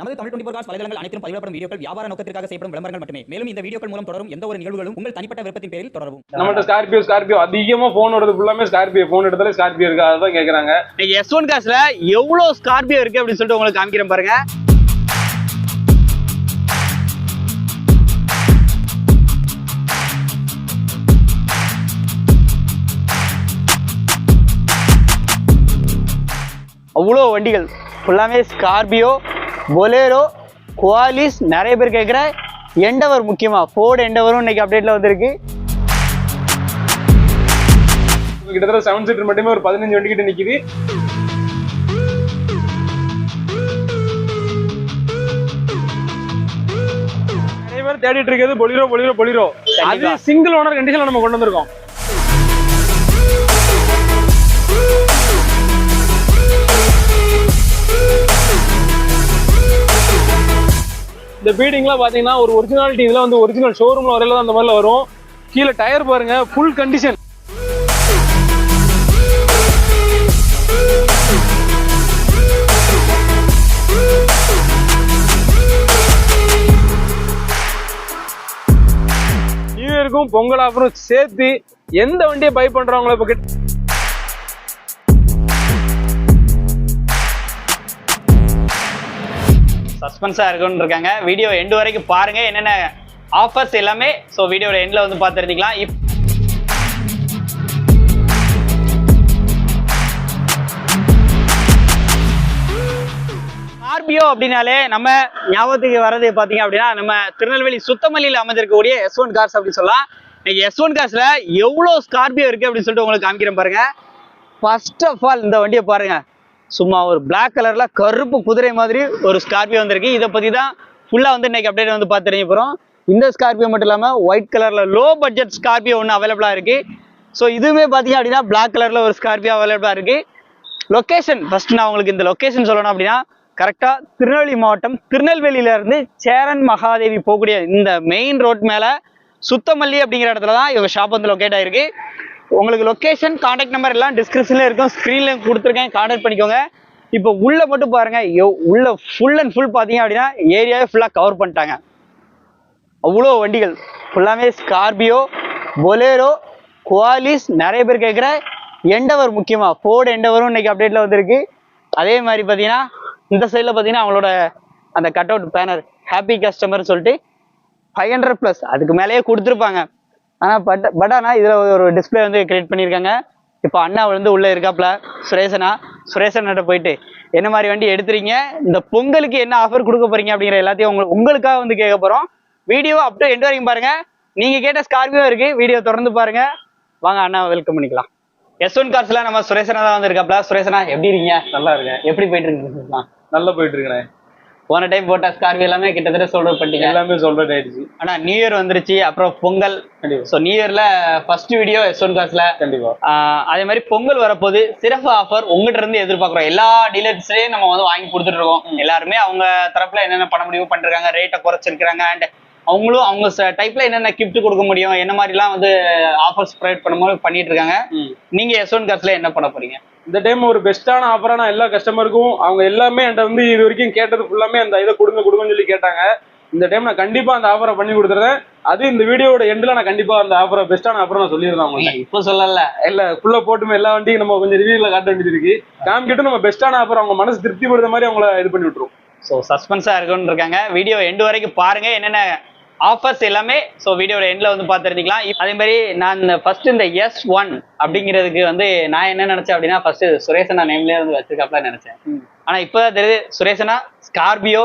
நமது Tamil twenty cos வலைதளங்கள் அனைத்தும் பதிவிடப்படும் வீடியோக்கள் வியாபார நோக்கத்திற்காக செய்யப்படும் விளம்பரங்கள் மட்டுமே. மேலும் இந்த வீடியோக்கள் மூலம் தொடரும் எந்த ஒரு நிகழ்வுகளும் உங்கள் தனிப்பட்ட விருப்பத்தின் பேரில் தொடரவும். நம்மகிட்ட ஸ்கார்பியோ ஸ்கார்பியோ அதிகமா போன் வருது ஃபுல்லாமே ஸ்கார்பியோ போன் எடுத்தாலே ஸ்கார்பியோ இருக்கு அதான் கேக்குறாங்க. எஸ் ஒன் காசுல எவ்வளவு ஸ்கார்பியோ இருக்கு அப்படின்னு சொல்லிட்டு உங்களுக்கு காமிக்கிறேன் பாருங்க. அவ்வளோ வண்டிகள். ஃபுல்லாமே ஸ்கார்பியோ பொலேரோ குவாலிஸ் நிறைய பேர் கேட்குற எண்டவர் முக்கியமாக ஃபோர்டு எண்டவரும் இன்னைக்கு அப்டேட்டில் வந்திருக்கு. கிட்டத்தட்ட செவன் சீட்டர் மட்டுமே ஒரு பதினஞ்சு வண்டி கிட்ட பேர் தேடிட்டு இருக்கிறது பொலிரோ பொலிரோ பொலிரோ அது. சிங்கிள் ஓனர் கண்டிஷன்ல நம்ம கொண்டு வந்திருக்கோம். இந்த பீடிங்லாம் பார்த்தீங்கன்னா ஒரு ஒரிஜினாலிட்டி இதுல வந்து ஒரிஜினல் ஷோரூமில் வரையில தான் அந்த மாதிரில வரும். கீழே டயர் பாருங்க ஃபுல் கண்டிஷன் நியூ இயருக்கும் பொங்கல் ஆஃபரும் சேர்த்து எந்த வண்டியை பை பண்ணுறவங்கள இப்போ கிட்ட சஸ்பென்ஸாக இருக்குன்னு இருக்காங்க வீடியோ எண்டு வரைக்கும் பாருங்க. என்னென்ன ஆஃபர்ஸ் எல்லாமே ஸோ வீடியோட எண்டில் வந்து பார்த்து தெரிஞ்சுக்கலாம். இப் ஸ்கார்பியோ அப்படின்னாலே நம்ம ஞாபகத்துக்கு வர்றது பார்த்தீங்க அப்படின்னா நம்ம திருநெல்வேலி சுத்தமல்லியில் அமைஞ்சிருக்கக்கூடிய எஸ் ஒன் கார்ஸ் அப்படின்னு சொல்லலாம். இன்னைக்கு எஸ் ஒன் கார்ஸில் எவ்வளோ ஸ்கார்பியோ இருக்குது அப்படின்னு சொல்லிட்டு உங்களுக்கு காமிக்கிறேன் பாருங்கள் ஃபர்ஸ்ட் ஆஃப் ஆல் இந்த வண்டியை பாருங்கள் சும்மா ஒரு பிளாக் கலரில் கருப்பு குதிரை மாதிரி ஒரு ஸ்கார்பியோ வந்திருக்கு. இதை பற்றி தான் ஃபுல்லாக வந்து இன்றைக்கி அப்டேட் வந்து பார்த்து தெரிஞ்ச போகிறோம் இந்த ஸ்கார்பியோ மட்டும் இல்லாமல் ஒயிட் கலரில் லோ பட்ஜெட் ஸ்கார்பியோ ஒன்று அவைலபிளாக இருக்குது ஸோ இதுவுமே பார்த்தீங்க அப்படின்னா பிளாக் கலரில் ஒரு ஸ்கார்பியோ அவைலபிளாக இருக்குது லொக்கேஷன் ஃபஸ்ட் நான் உங்களுக்கு இந்த லொக்கேஷன் சொல்லணும் அப்படின்னா கரெக்டாக திருநெல்வேலி மாவட்டம் திருநெல்வேலியிலேருந்து சேரன் மகாதேவி போகக்கூடிய இந்த மெயின் ரோட் மேலே சுத்தமல்லி அப்படிங்கிற இடத்துல தான் இவங்க ஷாப் வந்து லொக்கேட் ஆகிருக்கு உங்களுக்கு லொக்கேஷன் காண்டாக்ட் நம்பர் எல்லாம் டிஸ்கிரிப்ஷன்ல இருக்கும். ஸ்க்ரீன்ல கொடுத்துருக்கேன். காண்டாக்ட் பண்ணிக்கோங்க. இப்போ உள்ள மட்டும் பாருங்க. எவ்- உள்ள ஃபுல் அண்ட் ஃபுல் பார்த்தீங்க அப்படின்னா ஏரியாவே ஃபுல்லாக கவர் பண்ணிட்டாங்க. அவ்வளோ வண்டிகள். ஃபுல்லாமே ஸ்கார்பியோ பொலேரோ குவாலிஸ் நிறைய பேர் கேட்குற எண்டவர் முக்கியமாக ஃபோர்டு எண்டவரும் இன்னைக்கு அப்டேட்டில் வந்திருக்கு. அதே மாதிரி பார்த்தீங்கன்னா இந்த சைடில் பார்த்தீங்கன்னா அவங்களோட அந்த கட் அவுட் பேனர் ஹாப்பி கஸ்டமர்னு சொல்லிட்டு ஃபைவ் ஹண்ட்ரட் ப்ளஸ் அதுக்கு மேலேயே கொடுத்துருப்பாங்க. ஆனால் பட் பட் ஆனால் இதில் ஒரு டிஸ்பிளே வந்து கிரியேட் பண்ணியிருக்காங்க இப்போ அண்ணா வந்து உள்ளே இருக்காப்ல சுரேஷனா? சுரேஷன்கிட்ட போயிட்டு என்ன மாதிரி வண்டி எடுத்துறீங்க? இந்த பொங்கலுக்கு என்ன ஆஃபர் கொடுக்க போறீங்க? அப்படிங்கிற எல்லாத்தையும் உங்களுக்கு உங்களுக்காக வந்து கேட்க போகிறோம் வீடியோ அப் டு எண்ட் வரைக்கும் பாருங்க. நீங்கள் கேட்ட ஸ்கார்பியோ இருக்கு. வீடியோ தொடர்ந்து பாருங்க. வாங்க அண்ணா வெல்கம் பண்ணிக்கலாம். எஸ் ஒன் கார்ஸ்ல நம்ம சுரேஷனா தான் வந்து சுரேசனா சுரேஷனா எப்படி இருக்கீங்க? நல்லா இருக்கேன். எப்படி போயிட்டு இருக்கீங்க நல்லா போயிட்டு இருக்கேன் போன டைம் போட்ட ஸ்கார்பியோ எல்லாமே கிட்டத்தட்ட சொல்ற பண்ணிட்டீங்க எல்லாமே சொல்றது ஆயிடுச்சு. ஆனா நியூ இயர் வந்துருச்சு அப்புறம் பொங்கல். ஸோ நியூ இயர்ல ஃபர்ஸ்ட் வீடியோ எஸ் ஒன் காசுல கண்டிப்பா. அதே மாதிரி பொங்கல் வரப்போது சிறப்பு ஆஃபர் உங்ககிட்ட இருந்து எதிர்பார்க்குறோம். எல்லா டீலர்ஸ்லயும் நம்ம வந்து வாங்கி கொடுத்துட்டு இருக்கோம். எல்லாருமே அவங்க தரப்புல என்னென்ன பண்ண முடியும் பண்றாங்க ரேட்டை குறைச்சிருக்கிறாங்க. அண்ட் அவங்களும் அவங்க டைப்ல என்னென்ன கிஃப்ட் கொடுக்க முடியும் என்ன மாதிரிலாம் வந்து ஆஃபர்ஸ் ப்ரொவைட் பண்ணும்போது பண்ணிட்டு இருக்காங்க. நீங்க எஸ் ஒன் காசுல என்ன பண்ண போறீங்க? இந்த டைம் ஒரு பெஸ்ட்டான ஆஃபரா நான் எல்லா கஸ்டமருக்கும் அவங்க எல்லாமே என்கிட்ட வந்து இது வரைக்கும் கேட்டது ஃபுல்லாமே அந்த இதை கொடுங்க கொடுங்கன்னு சொல்லி கேட்டாங்க. இந்த டைம் நான் கண்டிப்பா அந்த ஆஃபரை பண்ணி கொடுத்துறேன் அது இந்த வீடியோட எண்ட்ல நான் கண்டிப்பா அந்த ஆஃபரை பெஸ்ட்டான ஆஃபரை நான் சொல்லிடுறேன் அவங்கள்ட்ட. இப்போ சொல்லல. இல்ல ஃபுல்லா போட்டுமே எல்லா வண்டியும் நம்ம கொஞ்சம் ரிவியூல காட்ட வேண்டியது இருக்கு. காமிக்கிட்டு நம்ம பெஸ்ட்டான ஆஃபர் அவங்க மனசு திருப்திப்படுற மாதிரி அவங்கள இது பண்ணி விட்டுரும். ஸோ சஸ்பென்ஸாக இருக்குன்னு இருக்காங்க வீடியோ எண்டு வரைக்கும் பாருங்க என்னென்ன ஆஃபர்ஸ் எல்லாமே ஸோ வீடியோட எண்டில் வந்து பார்த்து தெரிஞ்சுக்கலாம் இப்ப அதே மாதிரி நான் ஃபர்ஸ்ட் இந்த எஸ் ஒன் அப்படிங்கிறதுக்கு வந்து நான் என்ன நினைச்சேன் அப்படின்னா ஃபர்ஸ்ட் சுரேஷனா நேம்லேயே வந்து வச்சிருக்காப்ல நினைச்சேன். ஆனா இப்போதான் தெரியுது சுரேஷனா ஸ்கார்பியோ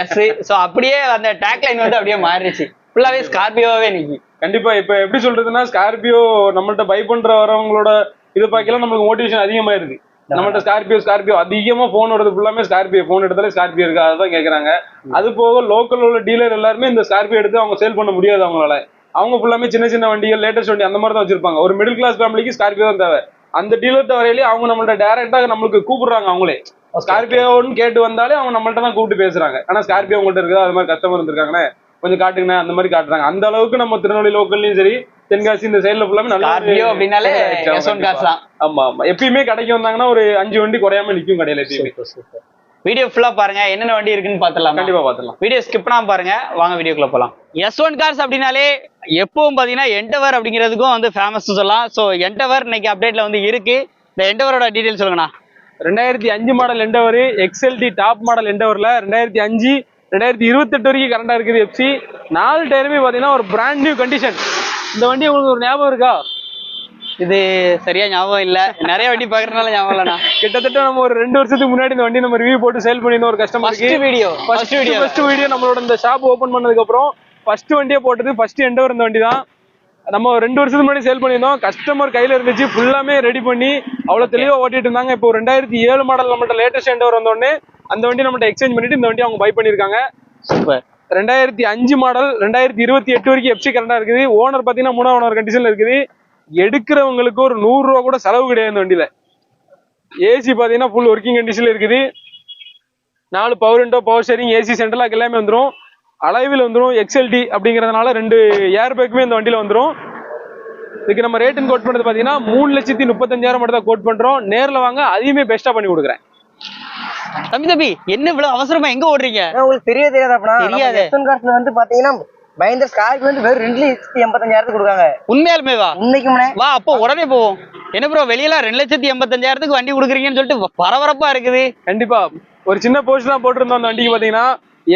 எஸ் ஸோ அப்படியே அந்த டேக்லைன் வந்து அப்படியே மாறிடுச்சு. ஃபுல்லாவே ஸ்கார்பியோவே நிக்கி கண்டிப்பா இப்ப எப்படி சொல்றதுன்னா ஸ்கார்பியோ நம்மள்ட்ட பை பண்ற வரவங்களோட இது பார்க்கலாம் நம்மளுக்கு மோட்டிவேஷன் அதிகமாயிருது. நம்மள்ட்ட ஸ்கார்பியோ ஸ்கார்பியோ அதிகமா போன் வருது ஃபுல்லாமே ஸ்கார்பியோ போன் எடுத்தாலே ஸ்கார்பியோ இருக்கு அதான் கேக்குறாங்க. அது போக லோக்கல் உள்ள டீலர் எல்லாருமே இந்த ஸ்கார்பியோ எடுத்து அவங்க சேல் பண்ண முடியாது அவங்களால. அவங்க ஃபுல்லாமே சின்ன சின்ன வண்டிகள் லேட்டஸ்ட் வண்டி அந்த மாதிரி தான் வச்சிருப்பாங்க. ஒரு மிடில் கிளாஸ் ஃபேமிலிக்கு ஸ்கார்பியோ தான் தேவை. அந்த டீலர் வரையிலேயே அவங்க நம்மள்ட்ட டேரக்டா நம்மளுக்கு கூப்பிடுறாங்க அவங்களே. ஸ்கார்பியோன்னு கேட்டு வந்தாலே அவங்க நம்மள்ட்ட தான் கூப்பிட்டு பேசுறாங்க. ஆனா ஸ்கார்பியோ உங்கள்ட்ட இருக்குதா? அது மாதிரி கஸ்டமர் இருந்திருக்காங்கண்ணே கொஞ்சம் காட்டுங்கண்ணே. அந்த மாதிரி காட்டுறாங்க. அந்த அளவுக்கு நம்ம திருநெல்வேலி லோக்கல்லையும் சரி தென்காசி இந்த சைடுல ஃபுல்லாமே நல்ல ஸ்கார்பியோ அப்படின்னாலே ஆமா, எஸ் ஒன் கார்ஸ் தான். ஆமா ஆமா. எப்பயுமே கடைக்கு வந்தாங்கன்னா ஒரு அஞ்சு வண்டி குறையாம நிக்கும் கடையில எப்பயுமே. வீடியோ ஃபுல்லா பாருங்க. என்னென்ன வண்டி இருக்குன்னு பாத்துடலாம்? கண்டிப்பா பாத்துடலாம். வீடியோ ஸ்கிப் பண்ணாம பாருங்க. வாங்க வீடியோக்குள்ள போலாம். எஸ் ஒன் கார்ஸ் அப்படின்னாலே எப்பவும் பாத்தீங்கன்னா என்டவர் அப்படிங்கிறதுக்கும் வந்து ஃபேமஸ் சொல்லலாம். ஸோ என்டவர் இன்னைக்கு அப்டேட்ல வந்து இருக்கு. இந்த என்டவரோட டீடைல் சொல்லுங்கண்ணா. ரெண்டாயிரத்தி அஞ்சு model Endeavour XLT top model எண்டவர்ல ரெண்டாயிரத்தி அஞ்சு ரெண்டாயிரத்தி இருபத்தெட்டு வரைக்கும் கரண்டா இருக்குது எஃப்சி நாலு டயருமே பாத்தீங்கன்னா ஒரு பிராண்ட் நியூ கண்டிஷன் இந்த வண்டி உங்களுக்கு ஒரு ஞாபகம் இருக்கா? இது சரியா ஞாபகம் இல்ல. நிறைய வண்டி பாக்குறதுனால ஞாபகம் இல்லண்ணா. கிட்டத்தட்ட நம்ம ஒரு ரெண்டு வருஷத்துக்கு முன்னாடி இந்த வண்டி நம்ம ரிவ்யூ போட்டு சேல் பண்ணியிருந்தோம் ஒரு கஸ்டமருக்கு video first video first video நம்மளோட இந்த ஷாப் ஓபன் பண்ணதுக்கு அப்புறம் ஃபர்ஸ்ட் வண்டியே போட்டது ஃபர்ஸ்ட் எண்டவர் இந்த வண்டி தான். நம்ம ரெண்டு வருஷத்துக்கு முன்னாடி சேல் பண்ணியிருந்தோம். கஸ்டமர் கையில இருந்துச்சு. ஃபுல்லாமே ரெடி பண்ணி அவ்வளவு தெளிவா ஓட்டிட்டு இருந்தாங்க. இப்போ ரெண்டாயிரத்தி ஏழு மாடல் நம்மகிட்ட லேட்டஸ்ட் எண்டவர் வந்தோடனே அந்த வண்டி நம்மகிட்ட எக்ஸ்சேஞ்ச் பண்ணிட்டு இந்த வண்டி அவங்க பை பண்ணியிருக்காங்க. சூப்பர் ரெண்டாயிரத்தி அஞ்சு மாடல் ரெண்டாயிரத்தி இருபத்தி எட்டு வரைக்கும் எஃப்சி கரண்டா இருக்குது. ஓனர் பாத்தீங்கன்னா மூணாவது ஓனர் கண்டிஷன்ல இருக்குது. எடுக்கிறவங்களுக்கு ஒரு நூறு ரூபா கூட செலவு கிடையாது இந்த வண்டியில. ஏசி பாத்தீங்கன்னா ஃபுல் ஒர்க்கிங் கண்டிஷன்ல இருக்குது. நாலு power window power steering AC central lock எல்லாமே வந்துடும் அளவில் வந்துடும் எக்ஸ்எல்டி அப்படிங்கிறதுனால ரெண்டு ஏர் பேக்குமே இந்த வண்டியில் வந்துடும் இதுக்கு நம்ம ரேட்டுன்னு கோட் பண்ணுறது பார்த்தீங்கன்னா மூணு லட்சத்தி முப்பத்தஞ்சாயிரம் மட்டும் தான் கோட் பண்ணுறோம் நேரில் வாங்க அதையுமே பெஸ்ட்டாக பண்ணி கொடுக்குறேன். தம்பி தம்பி என்ன இவ்வளவு அவசரமா எங்க ஓடுறீங்க? ஏன்னா உங்களுக்கு தெரிய தெரியாதாப்பா. தெரியாதே. கார்ஸ்ல வந்து பாத்தீங்கன்னா மஹிந்திர ஸ்கார்பி வந்து வெறும் ரெண்டு லட்சத்தி எண்பத்தஞ்சாயிரத்துக்கு கொடுக்காங்க உண்மையாலுமே வா. இன்னைக்கு வா அப்போ உடனே போவோம். என்ன ப்ரோ வெளியில ரெண்டு லட்சத்தி எண்பத்தஞ்சாயிரத்துக்கு வண்டி கொடுக்குறீங்கன்னு சொல்லிட்டு பரபரப்பா இருக்குது. கண்டிப்பா. ஒரு சின்ன போஸ்ட் தான் போட்டிருந்தோம் அந்த வண்டிக்கு பாத்தீங்கன்னா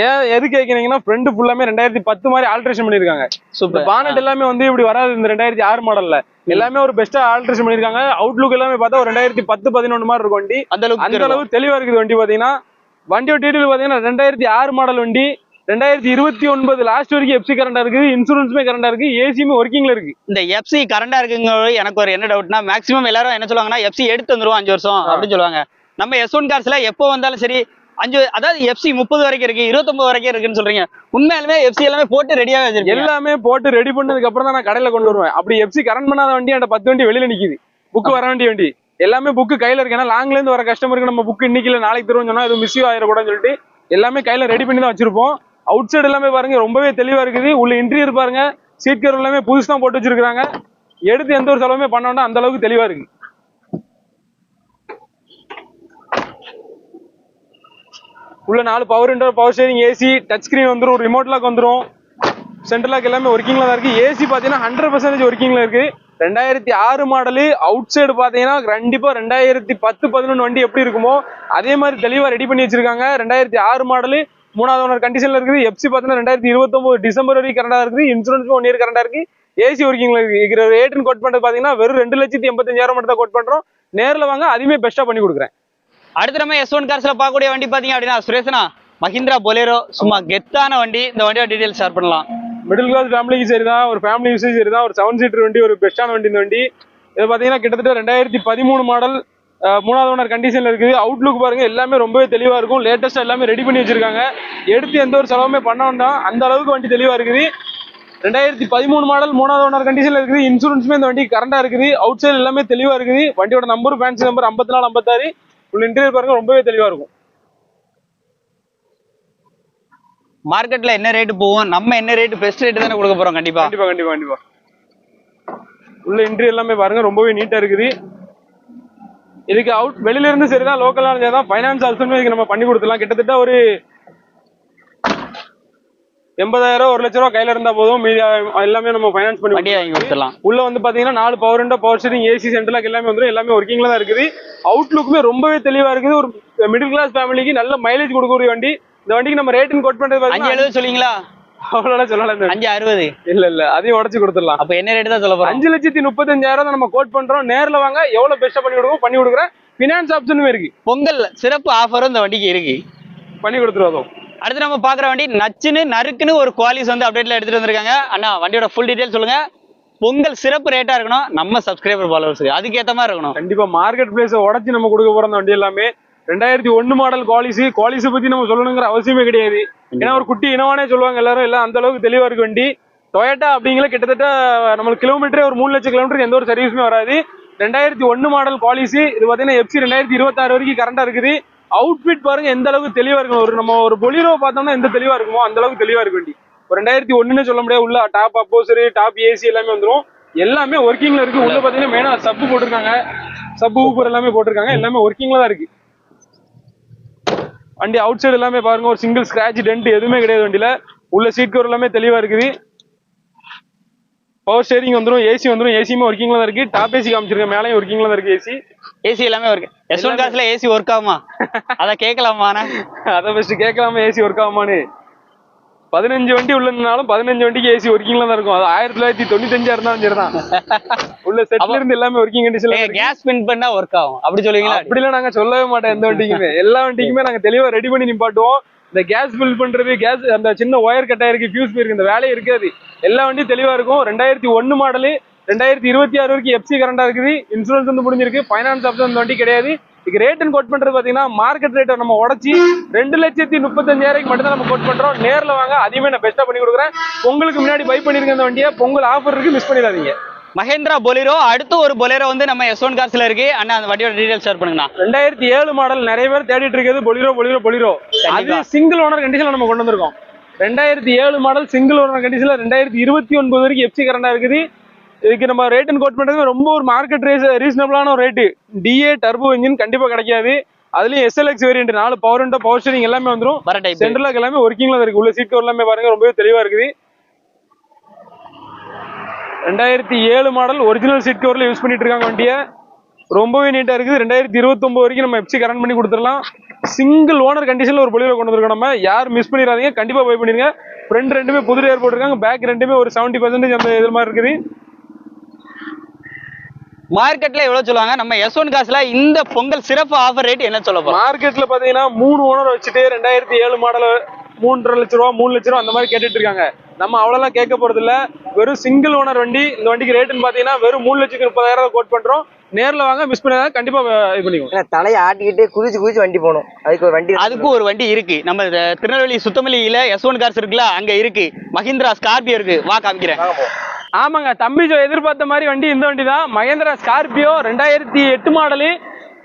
ஏன் எது கேக்குறீங்கன்னா ஃப்ரண்ட் ஃபுல்லாமே ரெண்டாயிரத்தி பத்து மாதிரி ஆல்ட்ரேஷன் பண்ணிருக்காங்க சூப்பர் பானட் எல்லாமே வந்து இப்படி வராது இந்த ரெண்டாயிரத்தி ஆறு மாடல்ல எல்லாமே ஒரு பெஸ்டா ஆல்ட்ரேஷன் பண்ணிருக்காங்க அவுட்லுக் எல்லாமே பார்த்தா ஒரு ரெண்டாயிரத்தி பத்து பதினொன்று மாதிரி இருக்கும் வண்டி. அந்த அளவுக்கு அந்த இருக்கும். அளவு தெளிவா இருக்குது வண்டி பாத்தீங்கன்னா வண்டியோட டீடைல் பாத்தீங்கன்னா ரெண்டாயிரத்தி ஆறு மாடல் வண்டி. ரெண்டாயிரத்தி இருபத்தி ஒன்பது லாஸ்ட் வரைக்கும் எஃப்சி கரண்டா இருக்குது. இன்சூரன்ஸுமே கரண்டா இருக்கு ஏசியுமே ஒர்க்கிங்ல இருக்கு. இந்த எஃப்சி கரண்டா இருக்குங்க எனக்கு ஒரு என்ன டவுட்னா மேக்ஸிமம் எல்லாரும் என்ன சொல்லுவாங்கன்னா எஃப்சி எடுத்து வந்துருவோம் அஞ்சு வருஷம் அப்படின்னு சொல்லுவாங்க. நம்ம எஸ் ஒன் கார்ஸ்ல எப்போ வந்தாலும் சரி அஞ்சு அதாவது எஃப்சி முப்பது வரைக்கும் இருக்கு இருபத்தொன்பது வரைக்கும் இருக்குன்னு சொல்றீங்க. உண்மையாலுமே எஃப்சி எல்லாமே போட்டு ரெடியாக வச்சிருக்கீங்க. எல்லாமே போட்டு ரெடி பண்ணதுக்கு அப்புறம் தான் நான் கடையில கொண்டு வருவேன். அப்படி எஃப்சி கரண்ட் பண்ணாத வண்டி அந்த பத்து வண்டி வெளியில நிக்குது. புக் வர வேண்டிய வண்டி. எல்லாமே புக்கு கையில இருக்கு. ஏன்னா லாங்ல இருந்து வர கஸ்டமருக்கு நம்ம புக் இன்னைக்கு இல்லை நாளைக்கு தருவோம் சொன்னா எதுவும் மிஸ் ஆயிடக்கூடாதுன்னு சொல்லிட்டு எல்லாமே கையில ரெடி பண்ணி தான் வச்சிருப்போம். அவுட் சைடு எல்லாமே பாருங்க ரொம்பவே தெளிவா இருக்குது. உள்ள இன்டீரியர் பாருங்க சீட் கவர் எல்லாமே புதுசு தான் போட்டு வச்சிருக்காங்க எடுத்து எந்த ஒரு செலவுமே பண்ண வேண்டாம். அந்த அளவுக்கு தெளிவா இருக்கு. உள்ள நாலு power window power steering AC touch screen வந்துடும் ரிமோட் லாக் வந்துடும் சென்டர் லாக் எல்லாமே ஒர்க்கிங்ல தான் இருக்கு. ஏசி பாத்தீங்கன்னா ஹண்ட்ரட் பர்சன்டேஜ் ஒர்க்கிங்ல இருக்கு. ரெண்டாயிரத்தி ஆறு மாடலு அவுட் சைடு பாத்தீங்கன்னா கண்டிப்பா ரெண்டாயிரத்தி பத்து பதினொன்று வண்டி எப்படி இருக்குமோ அதே மாதிரி தெளிவா ரெடி பண்ணி வச்சிருக்காங்க. ரெண்டாயிரத்தி ஆறு மாடலு மூணாவது ஒன்று கண்டிஷன்ல இருக்குது. எஃப்சி பாத்தீங்கன்னா ரெண்டாயிரத்தி இருபத்தொன்பது டிசம்பர் வரைக்கும் கரண்டா இருக்குது. இன்சூரன்ஸ் ஒன் இயர் கரண்டா இருக்கு. ஏசி ஒர்க்கிங்ல இருக்கு. இருக்கிற ரேட்டுன்னு கோட் பண்றது பாத்தீங்கன்னா வெறும் ரெண்டு லட்சத்தி எண்பத்தஞ்சாயிரம் மட்டும் தான் கோட் பண்றோம். நேரில் வாங்க அதுவுமே பெஸ்ட்டாக பண்ணி கொடுக்குறேன். அடுத்து நம்ம எஸ் ஒன் கார்ஸ்ல பார்க்கக்கூடிய வண்டி பாத்தீங்க அப்படின்னா சுரேஷனா மஹிந்திரா பொலேரோ சும்மா கெத்தான வண்டி. இந்த வண்டியோட டீடைல் ஷேர் பண்ணலாம். மிடில் கிளாஸ் ஃபேமிலிக்கு சரிதான் ஒரு ஃபேமிலி யூசேஜ் சரிதான் ஒரு செவன் சீட்டர் வண்டி ஒரு பெஸ்டான வண்டி இந்த வண்டி. இது பார்த்தீங்கன்னா கிட்டத்தட்ட ரெண்டாயிரத்தி பதிமூணு மாடல் மூணாவது ஓனர் கண்டிஷன்ல இருக்குது. அவுட்லுக் பாருங்க எல்லாமே ரொம்பவே தெளிவா இருக்கும். லேட்டஸ்டா எல்லாமே ரெடி பண்ணி வச்சிருக்காங்க. எடுத்து எந்த ஒரு செலவுமே பண்ண வேண்டாம். அந்த அளவுக்கு வண்டி தெளிவா இருக்குது. ரெண்டாயிரத்தி பதிமூணு மாடல் மூணாவது ஓனர் கண்டிஷன்ல இருக்குது. இன்சூரன்ஸுமே இந்த வண்டி கரண்டா இருக்குது. அவுட் சைடு எல்லாமே தெளிவா இருக்குது. வண்டியோட நம்பர் ஃபேன்சி நம்பர் ஐம்பத்தி நாலு ஐம்பத்தாறு. உள்ள இன்டீரியர் பாருங்க ரொம்பவே தெளிவா இருக்கும். மார்க்கெட்ல என்ன ரேட் போகும் நம்ம என்ன ரேட் பெஸ்ட் ரேட் தானே கொடுக்க போறோம் கண்டிப்பா. கண்டிப்பா கண்டிப்பா கண்டிப்பா. உள்ள இன்ட்ரி எல்லாமே பாருங்க ரொம்பவே நீட்டா இருக்குது. இதுக்கு அவுட் வெளியில இருந்து சரிதான் லோக்கலா இருந்தாதான் ஃபைனான்ஸ் ஆல்சோமே இதுக்கு நம்ம பண்ணி கொடுத்துலாம் கிட்டத்தட்ட ஒரு எண்பதாயிரம் ஒரு லட்ச ரூபா கையில இருந்தா போதும். மீதி எல்லாமே நம்ம ஃபைனான்ஸ் பண்ணி வண்டியை வாங்கி கொடுத்துடலாம். உள்ள வந்து பாத்தீங்கன்னா நாலு power window power steering AC central lock எல்லாமே வந்துடும் எல்லாமே ஒர்க்கிங்ல தான் இருக்குது. அவுட்லுக்குமே ரொம்பவே தெளிவா இருக்குது. ஒரு மிடில் கிளாஸ் ஃபேமிலிக்கு நல்ல மைலேஜ் கொடுக்கக்கூடிய வண்டி. இந்த வண்டிக்கு நம்ம ரேட்டிங் கோட் பண்றது அஞ்சு எழுபது சொல்லுவீங்களா? அவ்வளோ சொல்லலாம் இந்த அஞ்சு அறுபது. இல்ல இல்ல. அதையும் உடச்சு கொடுத்துடலாம். அப்ப என்ன ரேட் தான் சொல்ல அஞ்சு லட்சத்தி முப்பத்தஞ்சாயிரம் தான் நம்ம கோட் பண்றோம். நேர்ல வாங்க. எவ்வளவு பெஸ்டா பண்ணி கொடுக்கும் பண்ணி கொடுக்குறேன். பினான்ஸ் ஆப்ஷனுமே இருக்கு. பொங்கல் சிறப்பு ஆஃபரும் இந்த வண்டிக்கு இருக்கு. பண்ணி கொடுத்துருவோம். அடுத்து நம்ம பாக்குற வண்டி நச்சுன்னு நறுக்குன்னு ஒரு குவாலிஸ் வந்து அப்டேட்ல எடுத்துட்டு வந்திருக்காங்க. அண்ணா வண்டியோட ஃபுல் டீட்டெயில் சொல்லுங்க. பொங்கல் சிறப்பு ரேட்டா இருக்கணும் நம்ம சப்ஸ்கிரைபர் ஃபாலோவர்ஸுக்கு அதுக்கு ஏத்த மாதிரி இருக்கணும். கண்டிப்பா மார்க்கெட் பிளேஸை உடச்சி நம்ம கொடுக்க போற அந்த வண்டி எல்லாமே ரெண்டாயிரத்தி ஒன்னு மாடல் குவாலிசி குவாலிசி பத்தி நம்ம சொல்லணுங்கிற அவசியமே கிடையாது. ஏன்னா ஒரு குட்டி இனவானே சொல்லுவாங்க எல்லாரும் எல்லாம் அந்த அளவுக்கு தெளிவா இருக்கு வண்டி. டொயட்டா அப்படிங்கிற கிட்டத்தட்ட நம்மளுக்கு கிலோமீட்டரே ஒரு மூணு லட்சம் கிலோமீட்டர் எந்த ஒரு சர்வீஸுமே வராது. ரெண்டாயிரத்தி ஒன்னு மாடல் குவாலிசி இது பாத்தீங்கன்னா எஃப்சி ரெண்டாயிரத்தி இருபத்தாறு வரைக்கும் கரண்டா இருக்குது. அவுட்ஃபிட் பாருங்க எந்த அளவுக்கு தெளிவா இருக்கும். ஒரு நம்ம ஒரு பொலிரோ பார்த்தோம்னா எந்த தெளிவா இருக்குமோ அந்த அளவுக்கு தெளிவா இருக்க வேண்டி. ஒரு ரெண்டாயிரத்தி ஒண்ணுன்னு சொல்ல முடியாது. உள்ள டாப் அப்போசரி டாப் ஏசி எல்லாமே வந்துரும். எல்லாமே ஒர்க்கிங்ல இருக்கு. உள்ள பாத்தீங்கன்னா மெயினா சப்பு போட்டிருக்காங்க. சப்பு ஊப்பர் எல்லாமே போட்டிருக்காங்க. எல்லாமே ஒர்க்கிங்ல தான் இருக்கு. வண்டி அவுட் சைடு எல்லாமே பாருங்க. ஒரு சிங்கிள் ஸ்கிராச் டென்ட் எதுவுமே கிடையாது வண்டியில. உள்ள சீட் கவர் எல்லாமே தெளிவா இருக்குது. பவர் ஸ்டேரிங் வந்துரும் ஏசி வந்துரும் ஏசியுமே ஒர்க்கிங்ல தான் இருக்கு. டாப் ஏசி காமிச்சிருக்கேன் மேலேயும் ஒர்க்கிங்ல தான் இருக்கு ஏசி ஏசி எல்லாமே இருக்கு எஸ் ஒன் காசுல ஏசி ஒர்க் ஆகுமா? அத கேட்கலாமாண்ணே அதை ஃபர்ஸ்ட் கேட்கலாமா ஏசி ஒர்க் ஆகுமான்னு. பதினஞ்சு வண்டி உள்ள இருந்தாலும் பதினஞ்சு வண்டிக்கு ஏசி ஒர்க்கிங்ல தான் இருக்கும். அது ஆயிரத்தி தொள்ளாயிரத்தி தொண்ணூத்தஞ்சா இருந்தாலும் சரிதான். உள்ள செட்ல இருந்து எல்லாமே ஒர்க்கிங் கண்டிஷன்ல கேஸ் ஸ்பின் பண்ணா ஒர்க் ஆகும். அப்படி சொல்லுவீங்களா? அப்படிலாம் நாங்க சொல்லவே மாட்டோம் எந்த வண்டிக்குமே. எல்லா வண்டிக்குமே நாங்க தெளிவா ரெடி பண்ணி நிப்பாட்டுவோம். இந்த கேஸ் ஃபில் பண்றது கேஸ் அந்த சின்ன ஒயர் கட்டாயிருக்கு ஃபியூஸ் போயிருக்கு இந்த வேலையே இருக்காது. எல்லா வண்டியும் தெளிவாக இருக்கும். ரெண்டாயிரத்தி ஒன்னு மாடலு ரெண்டாயிரத்தி இருபத்தி ஆறு வரைக்கும் எஃப்சி கரண்டாக இருக்குது. இன்சூரன்ஸ் வந்து முடிஞ்சிருக்கு. ஃபைனான்ஸ் ஆப்ஷன் இந்த வண்டி கிடையாது. இதுக்கு ரேட்டுன்னு கோட் பண்ணுறது பார்த்தீங்கன்னா மார்க்கெட் ரேட்டை நம்ம உடச்சி ரெண்டு லட்சத்தி முப்பத்தஞ்சாயிரம் மட்டும் தான் நம்ம கோட் பண்ணுறோம் நேரில் வாங்க அதையுமே நான் பெஸ்ட்டாக பண்ணி கொடுக்குறேன். பொங்கலுக்கு முன்னாடி பை பண்ணியிருக்க அந்த வண்டியை பொங்கல் ஆஃபர் இருக்குது மிஸ் பண்ணிடாதீங்க. மகேந்திரா பொலிரோ அடுத்து ஒரு பொலேரோ வந்து நம்ம எஸ் ஒன் காசுல இருக்கு. அண்ணா அந்த வண்டியோட டீடைல் ஷேர் பண்ணுங்கண்ணா. ரெண்டாயிரத்தி ஏழு மாடல் நிறைய பேர் தேடிட்டு இருக்கிறது பொலிரோ பொலிரோ பொலிரோ. அது. சிங்கிள் ஓனர் கண்டிஷன்ல நம்ம கொண்டு வந்திருக்கோம். ரெண்டாயிரத்தி ஏழு மாடல் சிங்கிள் ஓனர் கண்டிஷன்ல ரெண்டாயிரத்தி இருபத்தி ஒன்பது வரைக்கும் எஃப்சி கரண்டா இருக்குது. இதுக்கு நம்ம ரேட்டன் கோட் பண்றது ரொம்ப ஒரு மார்க்கெட் ரேஸ் ரீசனபிளான ஒரு ரேட்டு டிஏ டர்போ இன்ஜின் கண்டிப்பா கிடைக்காது. அதுலயும் எஸ்எல்எக்ஸ் வேரியன்ட் நாலு பவர் விண்டோ பவர் ஸ்டீரிங் எல்லாமே வந்துரும். வர டைப் சென்ட்ரல் லாக் எல்லாமே ஒர்க்கிங்ல இருக்கு. உள்ள சீட் கவர் எல்லாமே பாருங்க ரொம்பவே தெளிவா இருக்குது. ரெண்டாயிரத்தி ஏழு மாடல் ஒரிஜினல் சீட் கவர்ல யூஸ் பண்ணிட்டு இருக்காங்க வண்டியை. ரொம்பவே நீட்டா இருக்குது. ரெண்டாயிரத்தி இருபத்தொன்பது வரைக்கும் நம்ம எஃப்சி கரண்ட் பண்ணி கொடுத்துடலாம். சிங்கிள் ஓனர் கண்டிஷன்ல ஒரு பொலியில கொண்டு வந்திருக்கோம் நம்ம. யார் மிஸ் பண்ணிடாதீங்க. கண்டிப்பா போய் பண்ணிருங்க ஃப்ரண்ட் ரெண்டுமே புது ஏர் போட்டிருக்காங்க. பேக் ரெண்டுமே ஒரு செவன்டி பர்சன்டேஜ் அந்த இது மாதிரி இருக்குது. மார்க்கெட்ல எவ்வளவு சொல்லுவாங்க? நம்ம எஸ் ஒன் காசுல இந்த பொங்கல் சிறப்பு ஆஃபர் ரேட் என்ன சொல்ல மார்க்கெட்ல பாத்தீங்கன்னா மூணு ஓனர் வச்சுட்டு ரெண்டாயிரத்தி ஏழு மாடல் மூன்றரை லட்ச ரூபா மூணு லட்ச ரூபா அந்த மாதிரி கேட்டுட்டு இருக்காங்க. நம்ம அவ்வளவுலாம் கேட்க போறது இல்ல. வெறும் சிங்கிள் ஓனர் வண்டி இந்த வண்டிக்கு ரேட்டுன்னு பாத்தீங்கன்னா வெறும் மூணு லட்சத்தி முப்பதாயிரம் கோட் பண்றோம். நேர்ல வாங்க மிஸ் பண்ணாத கண்டிப்பா இது பண்ணிக்கோங்க. ஏன்னா தலையை ஆட்டிக்கிட்டு குதிச்சு குதிச்சு வண்டி போகணும். அதுக்கு ஒரு வண்டி அதுக்கும் ஒரு வண்டி இருக்கு. நம்ம இந்த திருநெல்வேலி சுத்தமல்லியில எஸ் ஒன் கார்ஸ் இருக்குல்ல அங்க இருக்கு. மஹிந்திரா ஸ்கார்பியோ இருக்கு. வா காமிக்கிறேன். ஆமாங்க தம்பி ஜோ எதிர்பார்த்த மாதிரி வண்டி இந்த வண்டி தான் மகேந்திரா ஸ்கார்பியோ ரெண்டாயிரத்தி எட்டு மாடலு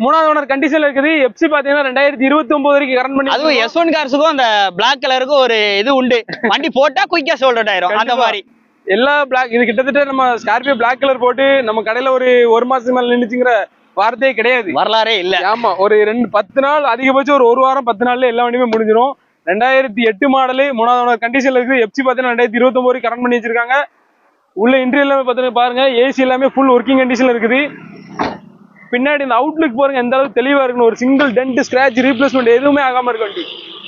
மூணாவது ஓனர் கண்டிஷன்ல இருக்குது. எஃப்சி பாத்தீங்கன்னா ரெண்டாயிரத்தி இருபத்தி ஒன்பது வரைக்கும் கரண்ட் பண்ணி அதுவும் எஸ் ஒன் கார்ஸுக்கும் அந்த பிளாக் கலருக்கும் ஒரு இது உண்டு. வண்டி போட்டா குயிக்கா சோல்ட் ஆயிரும். அந்த. மாதிரி. எல்லா பிளாக் இது கிட்டத்தட்ட நம்ம ஸ்கார்பியோ பிளாக் கலர் போட்டு நம்ம கடையில ஒரு ஒரு மாசம் மேல நின்னுச்சுங்கிற வார்த்தையே கிடையாது. வரலாறே இல்ல. ஆமா ஒரு ரெண்டு பத்து நாள் அதிகபட்சம் ஒரு ஒரு வாரம் பத்து நாள்ல எல்லா வண்டியுமே முடிஞ்சிடும் ரெண்டாயிரத்தி எட்டு மாடலு மூணாவது கண்டிஷன்ல இருக்குது. எஃப்சி பாத்தீங்கன்னா ரெண்டாயிரத்தி இருபத்தி ஒன்பது கரண்ட் பண்ணி வச்சிருக்காங்க உள்ள இன்டீரியர் எல்லாமே பாத்தீங்கன்னா பாருங்க ஏசி எல்லாமே ஃபுல் ஒர்க்கிங் கண்டிஷன்ல இருக்குது. பின்னாடி இந்த அவுட்லுக் பாருங்க எந்த அளவுக்கு தெளிவா இருக்குன்னு ஒரு சிங்கிள் டென்ட் ஸ்கிராச் ரீப்ளேஸ்மெண்ட் எதுவுமே ஆகாம இருக்கு வண்டி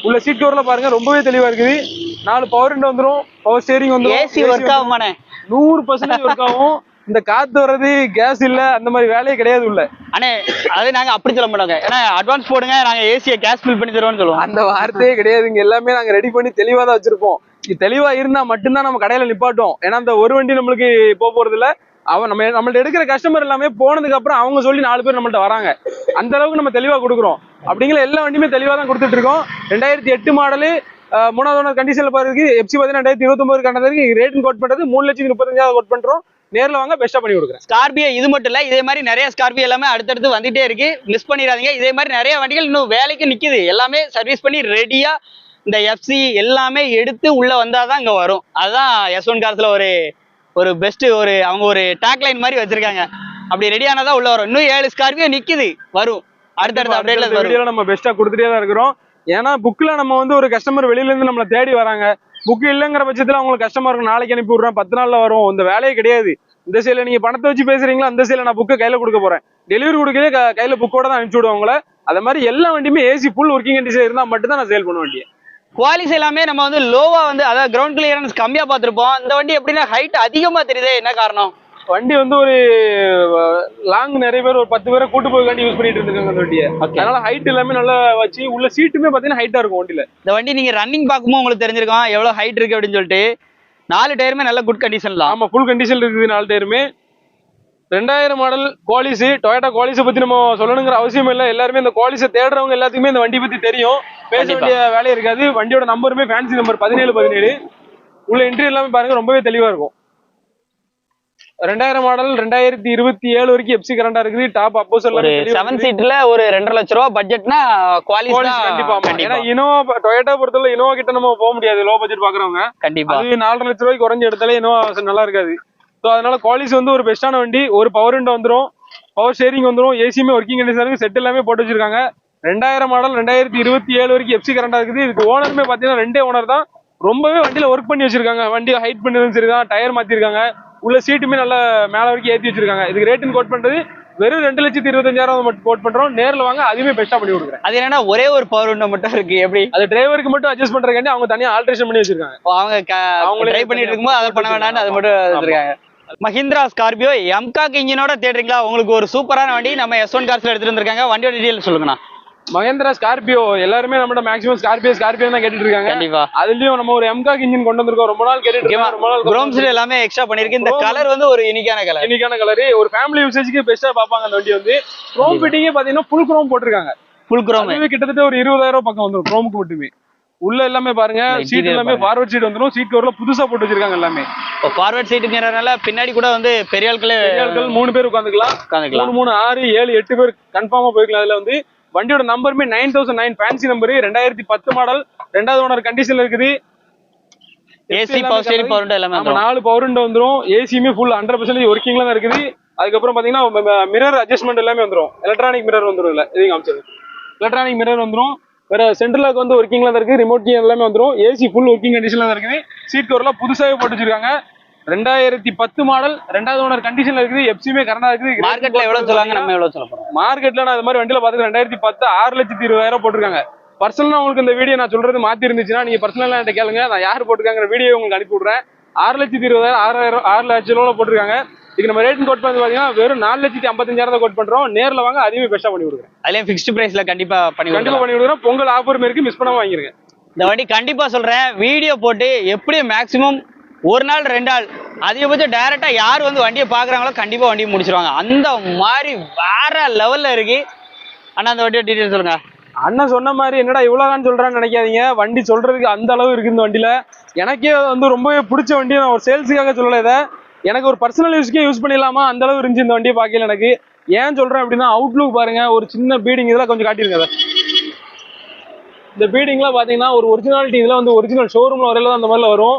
உள்ள சீட் கவர்ல பாருங்க ரொம்பவே தெளிவா இருக்குது. நாலு பவர் விண்டோ வந்துரும் பவர் ஸ்டேரிங் வந்துரும் ஏசி ஒர்க் ஆகுமானே நூறு பர்சன்டேஜ் ஒர்க் ஆகும். இந்த காத்து வர்றது கேஸ் இல்ல அந்த மாதிரி வேலையே கிடையாது உள்ள. அண்ணே அது நாங்க அப்படி சொல்ல மாட்டோங்க. ஏன்னா அட்வான்ஸ் போடுங்க நாங்க ஏசியை கேஸ் ஃபில் பண்ணி தருவோம்னு சொல்லுவோம். அந்த வார்த்தையே கிடையாதுங்க எல்லாமே நாங்க ரெடி பண்ணி தெளிவா தான் வச்சிருப்போம். இது தெளிவா இருந்தா மட்டும்தான் நம்ம கடையில நிப்பாட்டோம் ஏன்னா அந்த ஒரு வண்டி நம்மளுக்கு போக போறது இல்ல அவன் நம்ம நம்மள்ட்ட எடுக்கிற கஸ்டமர் எல்லாமே போனதுக்கு அப்புறம் அவங்க சொல்லி நாலு பேர் நம்மள்ட்ட வராங்க. அந்த அளவுக்கு நம்ம தெளிவா கொடுக்குறோம். அப்படிங்கிற எல்லா வண்டியுமே தெளிவா தான் கொடுத்துட்டு இருக்கோம். ரெண்டாயிரத்தி எட்டு மாடலு மூணாவது கண்டிஷன்ல பாருக்கு எஃப்சி பார்த்தீங்கன்னா ரெண்டாயிரத்தி இருபத்தொன்பது கண்டதுக்கு ரேட் கோட் பண்றது மூணு லட்சத்தி முப்பத்தஞ்சாவது கோட் பண்றோம். நேரில் வாங்க பெஸ்ட்டாக பண்ணி கொடுக்குறேன். ஸ்கார்பியோ இது மட்டும் இல்லை இதே மாதிரி நிறைய ஸ்கார்பியோ எல்லாமே அடுத்தடுத்து வந்துட்டே இருக்கு. மிஸ் பண்ணிடாதீங்க. இதே மாதிரி நிறைய வண்டிகள் இன்னும் வேலைக்கு நிற்கிது எல்லாமே சர்வீஸ் பண்ணி ரெடியாக இந்த எஃப்சி எல்லாமே எடுத்து உள்ளே வந்தால் தான் இங்கே வரும். அதுதான் எஸ் ஒன் காலத்தில் ஒரு ஒரு பெஸ்ட் ஒரு அவங்க ஒரு டேக் லைன் மாதிரி வச்சிருக்காங்க. அப்படி ரெடி ஆனதா உள்ள வரும். இன்னும் ஏழு ஸ்கார்பியோ நிக்குது வரும். அடுத்தடுத்த அப்டேட்ல வரும். நம்ம பெஸ்டா கொடுத்துட்டே தான் இருக்கிறோம். ஏன்னா புக்ல நம்ம வந்து ஒரு கஸ்டமர் வெளியில இருந்து நம்மள தேடி வராங்க. புக் இல்லைங்கிற பட்சத்துல அவங்களுக்கு கஷ்டமா இருக்கும் நாளைக்கு அனுப்பி விடுறேன். பத்து நாள்ல வரும். இந்த வேலையே கிடையாது. இந்த சைடுல நீங்க பணத்தை வச்சு பேசுறீங்களா? அந்த சைடுல நான் புக்கை கையில கொடுக்க போறேன். டெலிவரி கொடுக்கவே கையில புக்கோட தான் அனுப்பிச்சு விடுவோம் உங்களை. அது மாதிரி எல்லா வண்டியுமே ஏசி ஃபுல் ஒர்க்கிங் கண்டிஷன் இருந்தா மட்டும் தான் நான் சேல் பண்ண வண்டியை குவாலிஸ் எல்லாமே நம்ம வந்து லோவா வந்து அதாவது கிரவுண்ட் கிளியரன்ஸ் கம்மியா பார்த்திருப்போம். இந்த வண்டி எப்படின்னா ஹைட் அதிகமா தெரியுதே என்ன காரணம்? வண்டி வந்து ஒரு லாங் நிறைய பேர் ஒரு பத்து பேரை கூட்டு போய் வண்டி யூஸ் பண்ணிட்டு இருக்காங்க அந்த வண்டியை. அதனால ஹைட் எல்லாமே நல்லா வச்சு உள்ள சீட்டுமே பாத்தீங்கன்னா ஹைட்டா இருக்கும் வண்டியில. இந்த வண்டி நீங்க ரன்னிங் பார்க்கும்போது உங்களுக்கு தெரிஞ்சிருக்கும் எவ்வளவு ஹைட் இருக்கு அப்படின்னு சொல்லிட்டு. நாலு டயருமே நல்ல குட் கண்டிஷன்ல ஆமா ஃபுல் கண்டிஷன் இருக்குது நாலு டயருமே ரெண்டாயிரம் மாடல் குவாலிஸ் டொயோட்டா குவாலிஸை பத்தி நம்ம சொல்லணுங்கிற அவசியம் இல்லை. எல்லாருமே இந்த குவாலிஸை தேடுறவங்க எல்லாத்துக்குமே இந்த வண்டி பத்தி தெரியும். பேச. வேண்டிய வேலை இருக்காது. வண்டியோட நம்பருமே ஃபேன்சி நம்பர் பதினேழு பதினேழு. உள்ள என்ட்ரி எல்லாமே பாருங்க ரொம்பவே தெளிவா இருக்கும். ரெண்டாயிரம் மாடல் ரெண்டாயிரத்தி இருபத்தி ஏழு வரைக்கும் எப்சி கரண்டா இருக்குது. டாப் அப்போஸ் ஒரு செவன் சீட்ல ஒரு ரெண்டரை லட்ச ரூபா பட்ஜெட்னா குவாலிஸ் கண்டிப்பா. ஏன்னா இனோவா டொயோட்டா பொறுத்தவரை இனோவா கிட்ட நம்ம போக முடியாது. லோ பட்ஜெட் பாக்குறவங்க. கண்டிப்பா. அது நாலரை லட்ச ரூபாய்க்கு குறைஞ்ச இடத்துல இனோவா நல்லா இருக்காது. ஸோ அதனால குவாலிஸ் வந்து ஒரு பெஸ்ட்டான வண்டி. ஒரு பவர் விண்டோ வந்துரும். பவர் ஷேரிங் வந்துரும். ஏசியுமே ஒர்க்கிங் கண்டிஷன் செட் எல்லாமே போட்டு வச்சிருக்காங்க. ரெண்டாயிரம் மாடல் ரெண்டாயிரத்தி இருபத்தி ஏழு வரைக்கும் எஃப்சி கரண்டா இருக்குது. இதுக்கு ஓனருமே பாத்தீங்கன்னா ரெண்டே ஓனர் தான். ரொம்பவே வண்டியில ஒர்க் பண்ணி வச்சிருக்காங்க. வண்டியை ஹைட் பண்ணதும் சரிதான் டயர் மாத்திருக்காங்க. உள்ள சீட்டுமே நல்லா மேல வரைக்கும் ஏத்தி வச்சிருக்காங்க. இதுக்கு ரேட்டுன்னு கோட் பண்றது வெறும் ரெண்டு லட்சத்தி இருபத்தஞ்சாயிரம் மட்டும் கோட் பண்றோம். நேர்ல வாங்க அதுவுமே பெஸ்டா பண்ணி கொடுக்குறேன். அது என்னன்னா ஒரே ஒரு பவர் விண்டோ மட்டும் இருக்கு. எப்படி? அது டிரைவருக்கு மட்டும் அட்ஜஸ்ட் பண்றதுக்காண்டி அவங்க தனியா ஆல்ட்ரேஷன் பண்ணி வச்சிருக்காங்க. அவங்க அவங்களே ட்ரை பண்ணிட்டு இருக்கும்போது அதை பண்ண வேண்டாம்னு அது மட்டும் வச்சிருக்காங்க. மஹிந்திரா ஸ்கார்பியோ எம்காக் இன்ஜினோட தேடுறீங்களா? உங்களுக்கு ஒரு சூப்பரான வண்டி நம்ம எஸ் ஒன் கார்ஸ்ல எடுத்துட்டு வந்திருக்காங்க வண்டியோட டீடைல் சொல்லுங்கண்ணா. மகேந்திரா ஸ்கார்பியோ எல்லாருமே நம்மளோட மேக்ஸிமம் ஸ்கார்பியோ ஸ்கார்பியோ தான் கேட்டுட்டு இருக்காங்க கண்டிப்பா. அதுலயும் நம்ம ஒரு எம்காக் இன்ஜின் கொண்டு வந்திருக்கோம். ரொம்ப நாள் கேட்டுட்டு இருக்கோம். ரொம்ப நாள் குரோம்ஸ்ல எல்லாமே எக்ஸ்ட்ரா பண்ணிருக்கு இந்த கலர் வந்து ஒரு யூனிக்கான கலர் யூனிக்கான கலர் ஒரு ஃபேமிலி யூசேஜ்க்கு பெஸ்டா பாப்பாங்க அந்த வண்டி வந்து. க்ரோம் ஃபிட்டிங்கே பாத்தீங்கன்னா ஃபுல் க்ரோம் போட்டிருக்காங்க. ஃபுல் குரோம் கிட்டத்தட்ட ஒரு இருபதாயிரம் பக்கம் வந்துரும். க்ரோமுக்கு மட்டுமே. உள்ள எல்லாமே பாருங்க. சீட் எல்லாமே. ஃபார்வர்ட் சீட் வந்துரும். சீட் கவர்ல புதுசா போட்டு வச்சிருக்காங்க எல்லாமே. ஃபார்வர்ட் சீட்டுங்கிறதுனால பின்னாடி கூட வந்து பெரிய ஆட்களே பெரிய ஆட்கள் மூணு பேர் உட்காந்துக்கலாம். உட்காந்துக்கலாம். மூணு மூணு ஆறு ஏழு எட்டு பேர் கன்ஃபார்மா போய்க்கலாம் அதுல வந்து வண்டியோட நம்பருமே nine thousand nine fancy number ரெண்டாயிரத்தி பத்து மாடல் ரெண்டாவது ஓனர் கண்டிஷன்ல இருக்குது. ஏசி பவர் ஸ்டேரிங் பவர் எல்லாமே. நாலு பவர் வந்துரும். ஏசியுமே ஃபுல் ஹண்ட்ரட் பர்சன்டேஜ் ஒர்க்கிங்ல தான் இருக்குது. அதுக்கப்புறம் பாத்தீங்கன்னா மிரர் அட்ஜஸ்ட்மெண்ட் எல்லாமே வந்துரும். எலக்ட்ரானிக் மிரர் வந்துரும் இல்ல இது காமிச்சது. எலக்ட்ரானிக் மிரர் வந்துரும். வேற சென்ட்ரல் லாக் வந்து ஒர்க்கிங்ல தான் இருக்கு ரிமோட் கீ எல்லாமே வந்துரும். ஏசி ஃபுல் ஒர்க்கிங் கண்டிஷன்ல தான் இருக்குது. சீட் கவர்லாம் புதுசாவே போட்டு வச்சிருக்காங்க. ரெண்டாயிரத்தி பத்து மாடல் ரெண்டாவது ஓனர் கண்டிஷன்ல இருக்குது. எப்சியுமே கரண்டா இருக்குது. மார்க்கெட்ல எவ்வளவு சொல்லுவாங்க? நம்ம எவ்வளவு சொல்ல போறோம்? மார்க்கெட்ல நான் அது மாதிரி வண்டியில பாத்துட்டு ரெண்டாயிரத்தி பத்து ஆறு லட்சத்தி இருபதாயிரம் போட்டிருக்காங்க. பர்சனலா உங்களுக்கு இந்த வீடியோ நான் சொல்றது மாத்தி இருந்துச்சுன்னா நீங்க பர்சனலா என்கிட்ட கேளுங்க. நான் யார் போட்டிருக்காங்க வீடியோ உங்களுக்கு அனுப்பி விடுறேன். ஆறு லட்சத்தி இருபதாயிரம் ஆறாயிரம் ஆறு லட்சம் ரூபாய் போட்டிருக்காங்க. இதுக்கு நம்ம ரேட் கோட் பண்ணி பாத்தீங்கன்னா வெறும் நாலு லட்சத்தி ஐம்பத்தஞ்சாயிரம் தான் கோட் பண்றோம். நேர்ல வாங்க அதையுமே பெஸ்டா பண்ணி கொடுக்குறேன். அதுலயும் ஃபிக்ஸ்ட் பிரைஸ்ல கண்டிப்பா பண்ணி கண்டிப்பா பண்ணி கொடுக்குறோம் பொங்கல் ஆஃபர் இருக்கு மிஸ் பண்ணாம வாங்கிருங்க. இந்த வண்டி கண்டிப்பா சொல்றேன் வீடியோ போட்டு எப்படியும் மேக்ஸிமம் ஒரு நாள் ரெண்டு நாள் அதிகபட்சம் டைரக்டா யார் வந்து வண்டியை பாக்குறாங்களோ கண்டிப்பா வண்டியை முடிச்சிருவாங்க. அந்த மாதிரி வேற லெவல்ல இருக்கு. ஆனா அந்த வண்டியோட டீடைல் சொல்லுங்க. அண்ணன் சொன்ன மாதிரி என்னடா இவ்வளவுதான் சொல்றான்னு நினைக்காதீங்க. வண்டி சொல்றதுக்கு அந்த அளவு இருக்கு இந்த வண்டியில. எனக்கே வந்து ரொம்பவே பிடிச்ச வண்டி நான் ஒரு சேல்ஸுக்காக சொல்லல இதை. எனக்கு ஒரு பர்சனல் யூஸ்க்கே யூஸ் பண்ணிடலாமா? அந்த அளவு இருந்துச்சு இந்த வண்டியை பார்க்கல எனக்கு. ஏன் சொல்றேன் அப்படின்னா அவுட்லுக் பாருங்க ஒரு சின்ன பீடிங் இதெல்லாம் கொஞ்சம் காட்டிருங்க அதை. இந்த பீடிங்லாம் பார்த்தீங்கன்னா ஒரு ஒரிஜினாலிட்டி இதெல்லாம் வந்து ஒரிஜினல் ஷோரூம்ல வரையில தான் அந்த மாதிரில வரும்.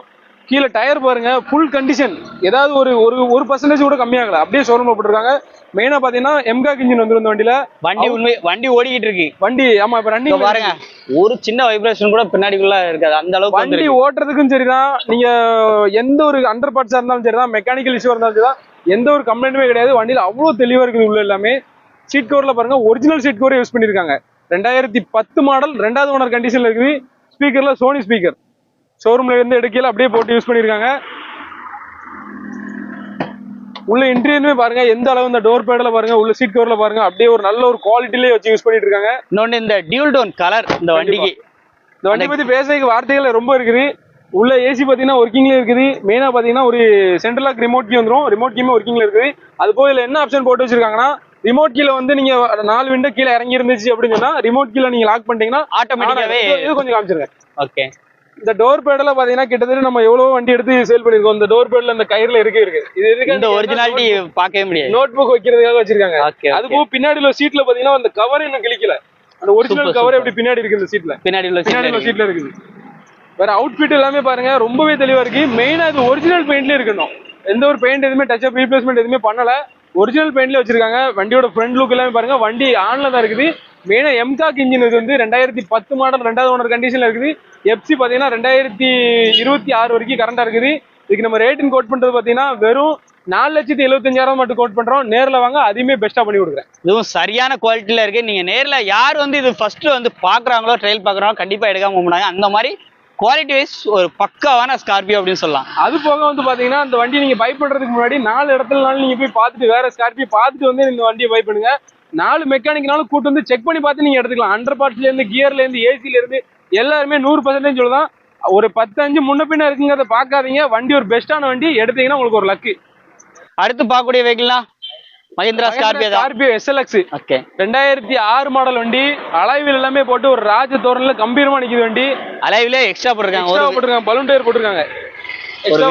கீழே டயர் பாருங்க ஃபுல் கண்டிஷன் ஏதாவது ஒரு ஒரு ஒரு பர்சன்டேஜ் கூட கம்மியாகல அப்படியே ஷோரூம்ல போட்டிருக்காங்க. மெயினா பாத்தீங்கன்னா எம்காக் இன்ஜின் வந்துரும் இந்த வண்டியில. வண்டி உண்மை வண்டி ஓடிக்கிட்டு இருக்கு. வண்டி ஆமா இப்ப ரன்னிங் பாருங்க. ஒரு சின்ன வைப்ரேஷன் கூட பின்னாடிக்குள்ள இருக்காது. அந்த அளவுக்கு வண்டி. ஓட்டுறதுக்கும் சரிதான். நீங்க எந்த ஒரு அண்டர் பார்ட்ஸா இருந்தாலும் சரிதான். மெக்கானிக்கல் இஷ்யூ இருந்தாலும் சரிதான். எந்த ஒரு கம்ப்ளைண்ட்டுமே கிடையாது. வண்டியில அவ்வளவு தெளிவா இருக்குது உள்ள எல்லாமே. சீட் கவர்ல பாருங்க ஒரிஜினல் சீட் கவர் யூஸ் பண்ணிருக்காங்க ரெண்டாயிரத்தி பத்து மாடல் ரெண்டாவது ஓனர் கண்டிஷன்ல இருக்குது. ஸ்பீக்கர்ல சோனி ஸ்பீக்கர் ஷோரூம்ல இருந்து எடுக்கல அப்படியே போட்டு யூஸ் பண்ணிருக்காங்க உள்ள இன்டீரியருமே பாருங்க எந்த அளவு இந்த டோர் பேட்ல பாருங்க உள்ள சீட் கவர்ல பாருங்க அப்படியே ஒரு நல்ல ஒரு குவாலிட்டிலே வச்சு யூஸ் பண்ணிட்டு இருக்காங்க இன்னொன்னு இந்த டியூல் டோன் கலர் இந்த வண்டிக்கு. இந்த வண்டி பத்தி பேசுறதுக்கு வார்த்தைகள் ரொம்ப இருக்குது. உள்ள ஏசி பாத்தீங்கன்னா ஒர்க்கிங்ல இருக்குது. மெயினா பாத்தீங்கன்னா ஒரு சென்ட்ரல் லாக் ரிமோட் கீ வந்துரும். ரிமோட் கீமே ஒர்க்கிங்ல இருக்குது. அது இதுல என்ன ஆப்ஷன் போட்டு வச்சிருக்காங்கன்னா ரிமோட் கீழ வந்து நீங்க நாலு விண்டோ கீழ இறங்கி இருந்துச்சு அப்படின்னு சொன்னா ரிமோட் கீழ நீங்க லாக் பண்ணிட்டீங்கன்னா ஆட்டோமேட்டிக்காவே இது கொஞ்சம் காமிச்சிருங்க. ஓகே இந்த டோர் பேடெல்லாம் பாத்தீங்கன்னா கிட்டத்தட்ட நம்ம எவ்வளவு வண்டி எடுத்து சேல் பண்ணிருக்கோம் இந்த டோர் பேட்ல இந்த கயிறுல இருக்கு இருக்கு. இது இந்த எதுக்கு ஒரிஜினாலிட்டி பார்க்கவே முடியாது. நோட் புக் வைக்கிறதுக்காக வச்சிருக்காங்க. அது போக பின்னாடி உள்ள சீட்ல பாத்தீங்கன்னா அந்த கவர் இன்னும் கிழிக்கல. அந்த ஒரிஜினல் கவர். எப்படி பின்னாடி இருக்கு இந்த சீட்ல பின்னாடி உள்ள பின்னாடி உள்ள சீட்ல இருக்குது. வேற அவுட்ஃபிட் எல்லாமே பாருங்க ரொம்பவே தெளிவா இருக்கு. மெயினா இது ஒரிஜினல் பெயிண்ட்ல இருக்கணும். எந்த ஒரு பெயிண்ட் எதுவுமே டச் அப் ரீப்ளேஸ்மெண்ட் எதுவுமே பண்ணல. ஒரிஜினல் பெயிண்ட்ல வச்சிருக்காங்க. வண்டியோட ஃப்ரண்ட் லுக் எல்லாமே பாருங்க. வண்டி ஆன்ல தான் இருக்குது. மெயினா எம்காக் இன்ஜின் இது வந்து ரெண்டாயிரத்தி பத்து மாடல் ரெண்டாவது ஓனர் கண்டிஷன்ல இருக்குது. எஃப்சி பாத்தீங்கன்னா ரெண்டாயிரத்தி இருபத்தி ஆறு வரைக்கும் கரண்டா இருக்குது. இதுக்கு நம்ம ரேட்டின் கோட் பண்றது பாத்தீங்கன்னா வெறும் நாலு லட்சத்தி எழுபத்தஞ்சாயிரம் மட்டும் கோட் பண்றோம். நேர்ல வாங்க அதையுமே பெஸ்டா பண்ணி கொடுக்குறேன். இதுவும் சரியான குவாலிட்டியில இருக்கு. நீங்க நேர்ல யார் வந்து இது ஃபர்ஸ்ட் வந்து பாக்குறாங்களோ ட்ரையல் பாக்குறாங்களோ கண்டிப்பா எடுக்காம போனாங்க அந்த மாதிரி குவாலிட்டி வைஸ் ஒரு பக்காவான ஸ்கார்பியோ அப்படின்னு சொல்லலாம். அது போக வந்து பாத்தீங்கன்னா அந்த வண்டி நீங்க பை பண்றதுக்கு முன்னாடி நாலு இடத்துலனாலும் நீங்க போய் பார்த்துட்டு வேற ஸ்கார்பியோ பார்த்துட்டு வந்து இந்த வண்டியை பை பண்ணுங்க. நாலு மெக்கானிக்னாலும் கூட்டு வந்து செக் பண்ணி பார்த்து நீங்க எடுத்துக்கலாம். அண்டர் பார்ட்ஸ்ல இருந்து கியர்ல இருந்து ஏசில இருந்து எல்லாருமே நூறு பர்சன்டேஜ் சொல்லலாம் ஒரு பத்து அஞ்சு முன்ன பின்ன இருக்குங்கிறத பார்க்காதீங்க. வண்டி ஒரு பெஸ்டான வண்டி எடுத்தீங்கன்னா உங்களுக்கு ஒரு லக்கு அடுத்து பார்க்கக்கூடிய வெஹிக்கிள்னா Mahindra Scorpio Scorpio SLX okay ரெண்டாயிரத்தி ஆறு மாடல் வண்டி. அலைவில் எல்லாமே போட்டு ஒரு ராஜ தோரன்ல கம்பீரமா நிக்குது வண்டி. அலைவிலே எக்ஸ்ட்ரா போட்டிருக்காங்க. போட்டிருக்காங்க. பலூன் டயர் போட்டிருக்காங்க.